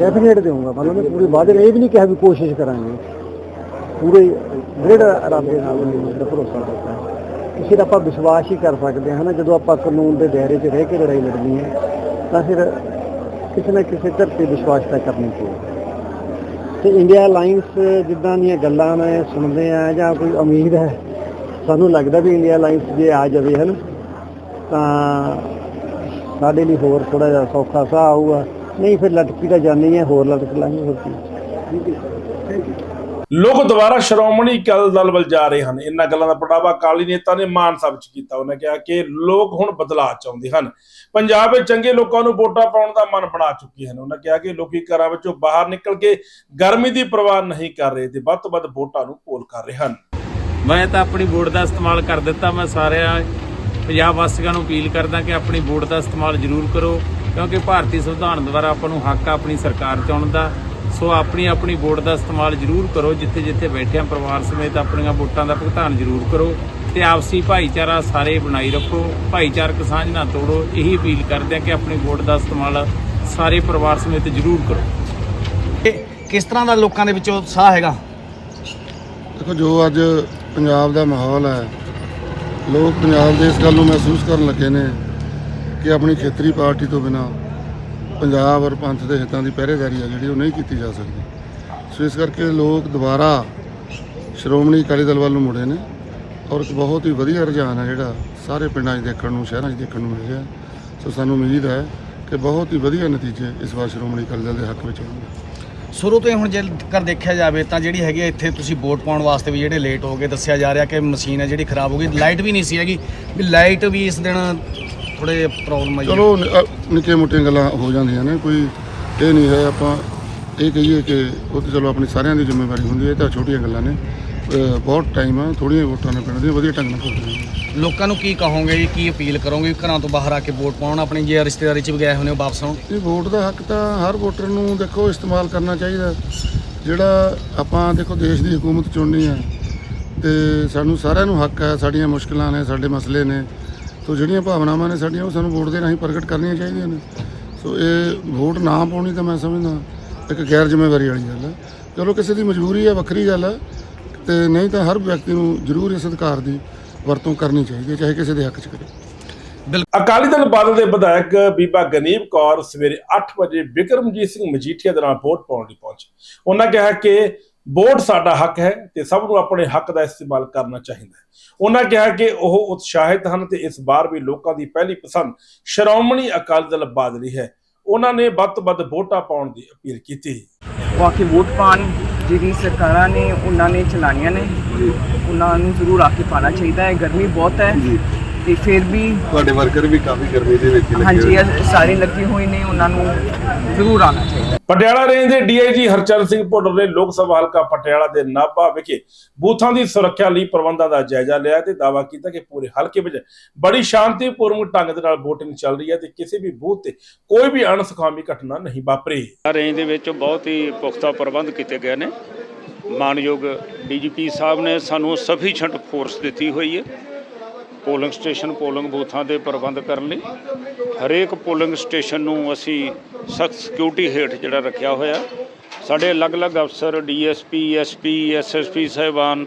R: ਡੈਫੀਨੇਟ ਦੇਵਾਂਗਾ ਮਤਲਬ ਮੈਂ ਪੂਰੀ ਵਾਅਦੇ ਨਾਲ ਇਹ ਵੀ ਨਹੀਂ ਕਿਹਾ ਵੀ ਕੋਸ਼ਿਸ਼ ਕਰਾਂਗੇ। ਪੂਰੇ ਦ੍ਰਿੜ ਇਰਾਦੇ ਨਾਲ ਮੈਨੂੰ ਭਰੋਸਾ ਦਿੱਤਾ। ਹੈ। ਕਿਸੇ ਦਾ ਆਪਾਂ ਵਿਸ਼ਵਾਸ ਹੀ ਕਰ ਸਕਦੇ ਹਾਂ ਨਾ, ਜਦੋਂ ਆਪਾਂ ਕਾਨੂੰਨ ਦੇ ਦਾਇਰੇ 'ਚ ਰਹਿ ਕੇ ਲੜਾਈ ਲੜਨੀ ਹੈ, ਤਾਂ ਫਿਰ ਕਿਸੇ ਨਾ ਕਿਸੇ ਧਰਤੀ ਵਿਸ਼ਵਾਸ ਤਾਂ ਕਰਨੀ ਪਊ। ਤੇ ਇੰਡੀਆ ਲਾਈਨਸ ਜਿੱਦਾਂ ਦੀਆਂ ਗੱਲਾਂ ਮੈਂ ਸੁਣਦੇ ਆ ਜਾਂ ਕੋਈ ਉਮੀਦ ਹੈ, ਸਾਨੂੰ ਲੱਗਦਾ ਵੀ ਇੰਡੀਆ ਲਾਈਨਸ ਜੇ ਆ ਜਾਵੇ, ਹਨ, ਤਾਂ ਸਾਡੇ ਲਈ ਹੋਰ ਥੋੜਾ ਜਿਹਾ ਸੌਖਾ ਸਾਹ ਆਊਗਾ। ਨਹੀਂ ਫਿਰ ਲਟਕੀ ਤਾਂ ਜਾਣੀ ਹੈ ਹੋਰ ਲਟਕ ਲਾਂਗੇ ਹੋਰ ਕੀ।
A: ਲੋਕ ਦੁਬਾਰਾ ਸ਼੍ਰੋਮਣੀ ਅਕਾਲੀ ਦਲ ਵੱਲ ਜਾ ਰਹੇ ਹਨ। ਇਹਨਾਂ ਗੱਲਾਂ ਦਾ ਪੜਾਵਾ ਅਕਾਲੀ ਨੇਤਾ ਨੇ ਮਾਨ ਸਾਹਿਬ ਚ ਕੀਤਾ। ਉਹਨੇ ਕਿਹਾ ਕਿ ਲੋਕ ਹੁਣ ਬਦਲਾਅ ਚਾਹੁੰਦੇ ਹਨ। ਪੰਜਾਬ ਵਿੱਚ ਚੰਗੇ ਲੋਕਾਂ ਨੂੰ ਵੋਟਾਂ ਪਾਉਣ ਦਾ ਮਨ ਬਣਾ ਚੁੱਕੇ ਹਨ। ਉਹਨਾਂ ਕਿਹਾ ਕਿ ਲੋਕੀ ਘਰਾਂ ਵਿੱਚੋਂ ਬਾਹਰ ਨਿਕਲ ਕੇ ਗਰਮੀ ਦੀ ਪਰਵਾਹ ਨਹੀਂ ਕਰ ਰਹੇ ਤੇ ਵੱਧ ਤੋਂ ਵੱਧ ਵੋਟਾਂ ਨੂੰ ਪੋਲ ਕਰ ਰਹੇ ਹਨ।
S: ਮੈਂ ਤਾਂ ਆਪਣੀ ਵੋਟ ਦਾ ਇਸਤੇਮਾਲ ਕਰ ਦਿੱਤਾ। ਮੈਂ ਸਾਰਿਆਂ ਪੰਜਾਬ ਵਾਸੀਆਂ ਨੂੰ ਅਪੀਲ ਕਰਦਾ ਕਿ ਆਪਣੀ ਵੋਟ ਦਾ ਇਸਤੇਮਾਲ ਜ਼ਰੂਰ ਕਰੋ ਕਿਉਂਕਿ ਭਾਰਤੀ ਸੰਵਿਧਾਨ ਦੁਆਰਾ ਆਪਾਂ ਨੂੰ ਹੱਕ ਆ ਆਪਣੀ ਸਰਕਾਰ ਚੁਣਨ ਦਾ। ਸੋ ਆਪਣੀ ਆਪਣੀ ਵੋਟ ਦਾ ਇਸਤੇਮਾਲ ਜ਼ਰੂਰ ਕਰੋ ਜਿੱਥੇ ਜਿੱਥੇ ਬੈਠੇ ਆ ਪਰਿਵਾਰ ਸਮੇਤ ਆਪਣੀਆਂ ਵੋਟਾਂ ਦਾ ਭੁਗਤਾਨ ਜ਼ਰੂਰ ਕਰੋ। ਤੇ ਆਪਸੀ ਭਾਈਚਾਰਾ ਸਾਰੇ ਬਣਾਈ ਰੱਖੋ ਭਾਈਚਾਰਕ ਸਾਂਝ ਨਾ ਤੋੜੋ। ਇਹੀ ਅਪੀਲ ਕਰਦੇ ਆ ਕਿ ਆਪਣੀ ਵੋਟ ਦਾ ਇਸਤੇਮਾਲ ਸਾਰੇ ਪਰਿਵਾਰ ਸਮੇਤ ਜ਼ਰੂਰ ਕਰੋ।
T: ਕਿਸ ਤਰ੍ਹਾਂ ਦਾ ਲੋਕਾਂ ਦੇ ਵਿੱਚ ਉਤਸ਼ਾਹ ਹੈਗਾ?
U: ਦੇਖੋ ਜੋ ਅੱਜ ਪੰਜਾਬ ਦਾ ਮਾਹੌਲ ਹੈ ਲੋਕ ਪੰਜਾਬ ਦੇ ਇਸ ਗੱਲ ਨੂੰ ਮਹਿਸੂਸ ਕਰਨ ਲੱਗੇ ਨੇ ਕਿ ਆਪਣੀ ਖੇਤਰੀ ਪਾਰਟੀ ਤੋਂ ਬਿਨਾ ਪੰਜਾਬ ਔਰ ਪੰਥ ਦੇ ਹਿੱਤਾਂ ਦੀ ਪਹਿਰੇਦਾਰੀ ਆ ਜਿਹੜੀ ਉਹ ਨਹੀਂ ਕੀਤੀ ਜਾ ਸਕਦੀ। ਸੋ ਇਸ ਕਰਕੇ ਲੋਕ ਦੁਬਾਰਾ ਸ਼੍ਰੋਮਣੀ ਅਕਾਲੀ ਦਲ ਵੱਲ ਨੂੰ ਮੁੜੇ ਨੇ ਔਰ ਇੱਕ ਬਹੁਤ ਹੀ ਵਧੀਆ ਰੁਝਾਨ ਹੈ ਜਿਹੜਾ ਸਾਰੇ ਪਿੰਡਾਂ 'ਚ ਦੇਖਣ ਨੂੰ, ਸ਼ਹਿਰਾਂ 'ਚ ਦੇਖਣ ਨੂੰ ਮਿਲ ਰਿਹਾ। ਸੋ ਸਾਨੂੰ ਉਮੀਦ ਹੈ ਕਿ ਬਹੁਤ ਹੀ ਵਧੀਆ ਨਤੀਜੇ ਇਸ ਵਾਰ ਸ਼੍ਰੋਮਣੀ ਅਕਾਲੀ ਦਲ ਦੇ ਹੱਕ ਵਿੱਚ ਹੋਣਗੇ
T: ਸ਼ੁਰੂ ਤੋਂ ਹੀ ਹੁਣ ਜੇ ਕਰ ਦੇਖਿਆ ਜਾਵੇ ਤਾਂ ਜਿਹੜੀ ਹੈਗੀ ਆ ਇੱਥੇ ਤੁਸੀਂ ਵੋਟ ਪਾਉਣ ਵਾਸਤੇ ਵੀ ਜਿਹੜੇ ਲੇਟ ਹੋ ਗਏ, ਦੱਸਿਆ ਜਾ ਰਿਹਾ ਕਿ ਮਸ਼ੀਨ ਹੈ ਜਿਹੜੀ ਖਰਾਬ ਹੋ ਗਈ, ਲਾਈਟ ਵੀ ਨਹੀਂ ਸੀ ਹੈਗੀ। ਵੀ ਲਾਈਟ ਵੀ ਇਸ ਦਿਨ ਥੋੜੇ ਪ੍ਰੋਬਲਮ ਆਈ
U: ਚਲੋ ਨਿੱਕੇ ਮੋਟੀਆਂ ਗੱਲਾਂ ਹੋ ਜਾਂਦੀਆਂ ਨੇ, ਕੋਈ ਇਹ ਨਹੀਂ ਹੈ, ਆਪਾਂ ਇਹ ਕਹੀਏ ਕਿ ਉਹ ਤਾਂ ਚਲੋ ਆਪਣੀ ਸਾਰਿਆਂ ਦੀ ਜ਼ਿੰਮੇਵਾਰੀ ਹੁੰਦੀ ਹੈ, ਇਹ ਤਾਂ ਛੋਟੀਆਂ ਗੱਲਾਂ ਨੇ। ਬਹੁਤ ਟਾਈਮ ਆ ਥੋੜੀਆਂ ਵੋਟਾਂ ਨੇ ਪੈਣ ਦੀਆਂ, ਵਧੀਆ ਢੰਗ ਨਾਲ ਪੁੱਟਣੀਆਂ
T: ਲੋਕਾਂ ਨੂੰ ਕੀ ਕਹੋਗੇ ਜੀ, ਕੀ ਅਪੀਲ ਕਰੋਗੇ? ਘਰਾਂ ਤੋਂ ਬਾਹਰ ਆ ਕੇ ਵੋਟ ਪਾਉਣ, ਆਪਣੀ ਜੇ ਰਿਸ਼ਤੇਦਾਰੀ 'ਚ ਵੀ ਗਏ ਹੋਣੇ ਹੋ ਵਾਪਸ ਆਉਣ?
U: ਇਹ ਵੋਟ ਦਾ ਹੱਕ ਤਾਂ ਹਰ ਵੋਟਰ ਨੂੰ ਦੇਖੋ ਇਸਤੇਮਾਲ ਕਰਨਾ ਚਾਹੀਦਾ। ਜਿਹੜਾ ਆਪਾਂ ਦੇਖੋ ਦੇਸ਼ ਦੀ ਹਕੂਮਤ ਚੁਣਨੀ ਹੈ ਤੇ ਸਾਨੂੰ ਸਾਰਿਆਂ ਨੂੰ ਹੱਕ ਹੈ ਸਾਡੀਆਂ ਮੁਸ਼ਕਲਾਂ ਨੇ, ਸਾਡੇ ਮਸਲੇ ਨੇ ਸੋ ਜਿਹੜੀਆਂ ਭਾਵਨਾਵਾਂ ਨੇ ਸਾਡੀਆਂ, ਉਹ ਸਾਨੂੰ ਵੋਟ ਦੇ ਰਾਹੀਂ ਪ੍ਰਗਟ ਕਰਨੀਆਂ ਚਾਹੀਦੀਆਂ ਨੇ। ਸੋ ਇਹ ਵੋਟ ਨਾ ਪਾਉਣੀ ਤਾਂ ਮੈਂ ਸਮਝਦਾ, ਇੱਕ ਗੈਰ ਜ਼ਿੰਮੇਵਾਰੀ ਵਾਲੀ ਗੱਲ ਹੈ ਚਲੋ ਕਿਸੇ ਦੀ ਮਜਬੂਰੀ ਹੈ ਵੱਖਰੀ ਗੱਲ ਹੈ ਤੇ ਨਹੀਂ ਤਾਂ ਹਰ ਵਿਅਕਤੀ ਨੂੰ ਜ਼ਰੂਰ ਇਸ ਅਧਿਕਾਰ ਦੀ ਵਰਤੋਂ ਕਰਨੀ ਚਾਹੀਦੀ ਹੈ, ਚਾਹੇ ਕਿਸੇ ਦੇ ਹੱਕ 'ਚ ਕਰੇ।
A: ਅਕਾਲੀ ਦਲ ਬਾਦਲ ਦੇ ਵਿਧਾਇਕ ਬੀਬਾ ਗਨੀਬ ਕੌਰ ਸਵੇਰੇ 8 ਵਜੇ ਬਿਕਰਮਜੀਤ ਸਿੰਘ ਮਜੀਠੀਆ ਦੇ ਨਾਲ ਵੋਟ ਪਾਉਣ ਲਈ ਪਹੁੰਚੇ। ਉਹਨਾਂ ਕਿਹਾ ਕਿ ਵੋਟ ਸਾਡਾ ਹੱਕ ਹੈ ਤੇ ਸਭ ਨੂੰ ਆਪਣੇ ਹੱਕ ਦਾ ਇਸਤੇਮਾਲ ਕਰਨਾ ਚਾਹੀਦਾ ਹੈ। ਉਹਨਾਂ ਕਿਹਾ ਕਿ ਉਹ ਉਤਸ਼ਾਹਿਤ ਹਨ ਤੇ ਇਸ ਵਾਰ ਵੀ ਲੋਕਾਂ ਦੀ ਪਹਿਲੀ ਪਸੰਦ ਸ਼੍ਰੋਮਣੀ ਅਕਾਲੀ ਦਲ ਬਾਦਲ ਹੀ ਹੈ। ਉਹਨਾਂ ਨੇ ਵੱਧ ਤੋਂ ਵੱਧ ਵੋਟਾਂ ਪਾਉਣ ਦੀ ਅਪੀਲ ਕੀਤੀ।
R: ਉਹ ਆ ਕੇ ਵੋਟ ਪਾਣ ਜਿਹੜੀ ਸਰਕਾਰਾਂ ਨੇ ਉਹਨਾਂ ਨੇ ਚਲਾਣੀਆਂ ਨੇ ਉਹਨਾਂ ਨੂੰ ਜ਼ਰੂਰ ਆ ਕੇ ਪਾਣਾ ਚਾਹੀਦਾ ਹੈ। ਗਰਮੀ ਬਹੁਤ ਹੈ। ਤੇ ਫਿਰ ਵੀ
U: ਤੁਹਾਡੇ ਵਰਕਰ ਵੀ ਕਾਫੀ ਗਰਮੀ ਦੇ ਵਿੱਚ
R: ਹਾਂਜੀ ਇਹ ਸਾਰੇ ਲੱਗੇ ਹੋਏ ਨੇ ਉਹਨਾਂ ਨੂੰ ਜ਼ਰੂਰ ਆਉਣਾ ਚਾਹੀਦਾ।
A: ਪਟਿਆਲਾ ਰੇਂਜ ਦੇ ਡੀਆਈਜੀ ਹਰਚਰਨ ਸਿੰਘ ਭੁੱਟਰ ਨੇ ਲੋਕ ਸਭਾ ਹਲਕਾ ਪਟਿਆਲਾ ਦੇ ਨਾਭਾ ਵਿਖੇ ਬੂਥਾਂ ਦੀ ਸੁਰੱਖਿਆ ਲਈ ਪ੍ਰਬੰਧਾਂ ਦਾ ਜਾਇਜ਼ਾ ਲਿਆ ਤੇ ਦਾਅਵਾ ਕੀਤਾ ਕਿ ਪੂਰੇ ਹਲਕੇ ਵਿੱਚ ਬੜੀ ਸ਼ਾਂਤੀਪੂਰਵਕ ਢੰਗ ਦੇ ਨਾਲ VOTING ਚੱਲ ਰਹੀ ਹੈ ਤੇ ਕਿਸੇ ਵੀ ਬੂਥ ਤੇ ਕੋਈ ਵੀ ਅਣਸੁਖਾਵੀ ਘਟਨਾ ਨਹੀਂ ਵਾਪਰੀ।
S: ਰੇਂਜ ਦੇ ਵਿੱਚ ਬਹੁਤ ਹੀ ਪੁਖਤਾ ਪ੍ਰਬੰਧ ਕੀਤੇ ਗਏ ਨੇ। ਮਾਨਯੋਗ ਡੀਜੀਪੀ ਸਾਹਿਬ ਨੇ ਸਾਨੂੰ ਸਫੀਸ਼ੀਐਂਟ ਫੋਰਸ ਦਿੱਤੀ ਹੋਈ ਹੈ। ਪੋਲਿੰਗ ਸਟੇਸ਼ਨ ਪੋਲਿੰਗ ਬੂਥਾਂ ਦੇ ਪ੍ਰਬੰਧ ਕਰਨ ਲਈ ਹਰੇਕ ਪੋਲਿੰਗ ਸਟੇਸ਼ਨ ਨੂੰ ਅਸੀਂ ਸਖਤ ਸਿਕਿਉਰਿਟੀ ਹੇਠ ਜਿਹੜਾ ਰੱਖਿਆ ਹੋਇਆ ਸਾਡੇ ਅਲੱਗ-ਅਲੱਗ ਅਫਸਰ ਡੀਐਸਪੀ ਐਸਪੀ ਐਸਐਸਪੀ ਸਾਹਿਬਾਨ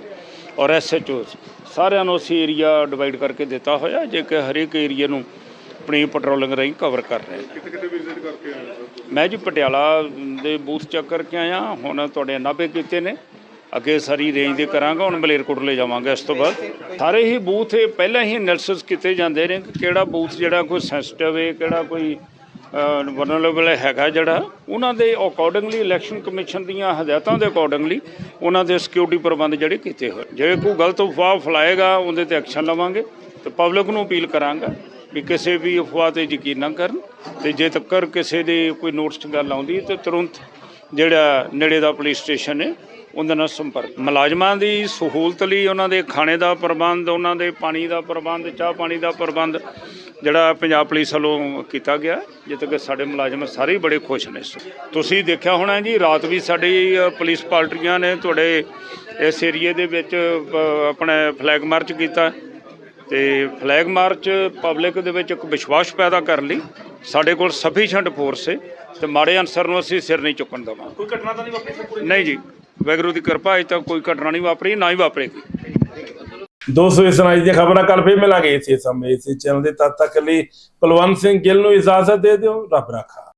S: ਔਰ ਐਸਐਚਓਸ ਸਾਰਿਆਂ ਨੂੰ ਅਸੀਂ ਏਰੀਆ ਡਿਵਾਈਡ ਕਰਕੇ ਦਿੱਤਾ ਹੋਇਆ ਜੇ ਕਿ ਹਰੇਕ ਏਰੀਆ ਨੂੰ ਆਪਣੀ ਪੈਟਰੋਲਿੰਗ ਰਾਹੀਂ ਕਵਰ ਕਰ ਰਹੇ ਮੈਂ ਜੀ ਪਟਿਆਲਾ ਦੇ ਬੂਥ ਚੈੱਕ ਕਰਕੇ ਆਇਆ ਹੁਣ ਤੁਹਾਡੇ ਨਾਭੇ ਕੀਤੇ ਨੇ। ਅੱਗੇ ਸਾਰੀ ਰੇਂਜ ਦੇ ਕਰਾਂਗਾ, ਹੁਣ ਮਲੇਰਕੋਟਲੇ ਜਾਵਾਂਗੇ ਇਸ ਤੋਂ ਬਾਅਦ। ਸਾਰੇ ਹੀ ਬੂਥ ਇਹ ਪਹਿਲਾਂ ਹੀ ਐਨਾਲਿਸਿਸ ਕੀਤੇ ਜਾਂਦੇ ਨੇ ਕਿ ਕਿਹੜਾ ਬੂਥ ਜਿਹੜਾ ਕੋਈ ਸੈਂਸਿਟਿਵ ਹੈ, ਕਿਹੜਾ ਕੋਈ ਵਰਨਰੇਬਲ ਹੈਗਾ ਜਿਹੜਾ। ਉਹਨਾਂ ਦੇ ਅਕੋਰਡਿੰਗਲੀ ਇਲੈਕਸ਼ਨ ਕਮਿਸ਼ਨ ਦੀਆਂ ਹਦਾਇਤਾਂ ਦੇ ਅਕੋਰਡਿੰਗਲੀ ਉਹਨਾਂ ਦੇ ਸਿਕਿਉਰਿਟੀ ਪ੍ਰਬੰਧ ਜਿਹੜੇ ਕੀਤੇ ਹੋਏ ਜੇ ਕੋਈ ਗਲਤ ਅਫਵਾਹ ਫੈਲਾਏਗਾ, ਉਹਦੇ ਤੇ ਐਕਸ਼ਨ ਲਵਾਂਗੇ ਤੇ ਪਬਲਿਕ ਨੂੰ ਅਪੀਲ ਕਰਾਂਗਾ ਵੀ ਕਿਸੇ ਵੀ ਅਫਵਾਹ ਤੇ ਯਕੀਨ ਨਾ ਕਰਨ ਤੇ ਜੇ ਤੱਕਰ ਕਿਸੇ ਦੇ ਕੋਈ ਨੋਟਿਸ 'ਚ ਗੱਲ ਆਉਂਦੀ ਤੇ ਤੁਰੰਤ ਜਿਹੜਾ ਨੇੜੇ ਦਾ ਪੁਲਿਸ ਸਟੇਸ਼ਨ ਹੈ ਉਹਦੇ ਨਾਲ ਸੰਪਰਕ। ਮੁਲਾਜ਼ਮਾਂ ਦੀ ਸਹੂਲਤ ਲਈ ਉਹਨਾਂ ਦੇ ਖਾਣੇ ਦਾ ਪ੍ਰਬੰਧ ਉਹਨਾਂ ਦੇ ਪਾਣੀ ਦਾ ਪ੍ਰਬੰਧ ਚਾਹ ਪਾਣੀ ਦਾ ਪ੍ਰਬੰਧ ਜਿਹੜਾ ਪੰਜਾਬ ਪੁਲਿਸ ਵੱਲੋਂ ਕੀਤਾ ਗਿਆ। ਜਿੱਥੇ ਕਿ ਸਾਡੇ ਮੁਲਾਜ਼ਮ ਸਾਰੇ ਹੀ ਬੜੇ ਖੁਸ਼ ਨੇ। ਤੁਸੀਂ ਦੇਖਿਆ ਹੋਣਾ ਜੀ ਰਾਤ ਵੀ ਸਾਡੀ ਪੁਲਿਸ ਪਾਰਟੀਆਂ ਨੇ ਤੁਹਾਡੇ ਇਸ ਏਰੀਏ ਦੇ ਵਿੱਚ ਆਪਣੇ ਫਲੈਗ ਮਾਰਚ ਕੀਤਾ। ਤੇ ਫਲੈਗ ਮਾਰਚ ਪਬਲਿਕ ਦੇ ਵਿੱਚ ਇੱਕ ਵਿਸ਼ਵਾਸ ਪੈਦਾ ਕਰਨ ਲਈ ਸਾਡੇ ਕੋਲ ਸਫੀਸ਼ੀਐਂਟ ਫੋਰਸ ਹੈ ਤੇ ਮਾੜੇ ਅਨਸਰ ਨੂੰ ਅਸੀਂ ਸਿਰ ਨਹੀਂ ਚੁੱਕਣ ਦੇਵਾਂਗੇ।
A: ਕੋਈ ਘਟਨਾ ਤਾਂ ਨਹੀਂ ਵਾਪਰੀ
S: ਨਹੀਂ ਜੀ। ਵਾਹਿਗੁਰੂ ਦੀ ਕਿਰਪਾ, ਅਜੇ ਤੱਕ ਕੋਈ ਘਟਨਾ ਨਹੀਂ ਵਾਪਰੀ, ਨਾ ਹੀ ਵਾਪਰੇਗੀ
A: ਦੋਸਤੋ, ਇਸ ਨਾਲ ਦੀਆਂ ਖਬਰਾਂ ਕੱਲ ਫੇਰ ਮਿਲਾਂਗੇ। ਇਸੇ ਸਮੇਂ, ਇਸੇ ਚੈਨਲ ਦੇ ਤਦ ਤੱਕ ਲਈ ਕੁਲਵੰਤ ਸਿੰਘ ਗਿੱਲ ਨੂੰ ਇਜਾਜ਼ਤ ਦੇ ਦਿਓ। ਰੱਬ ਰਾਖਾ।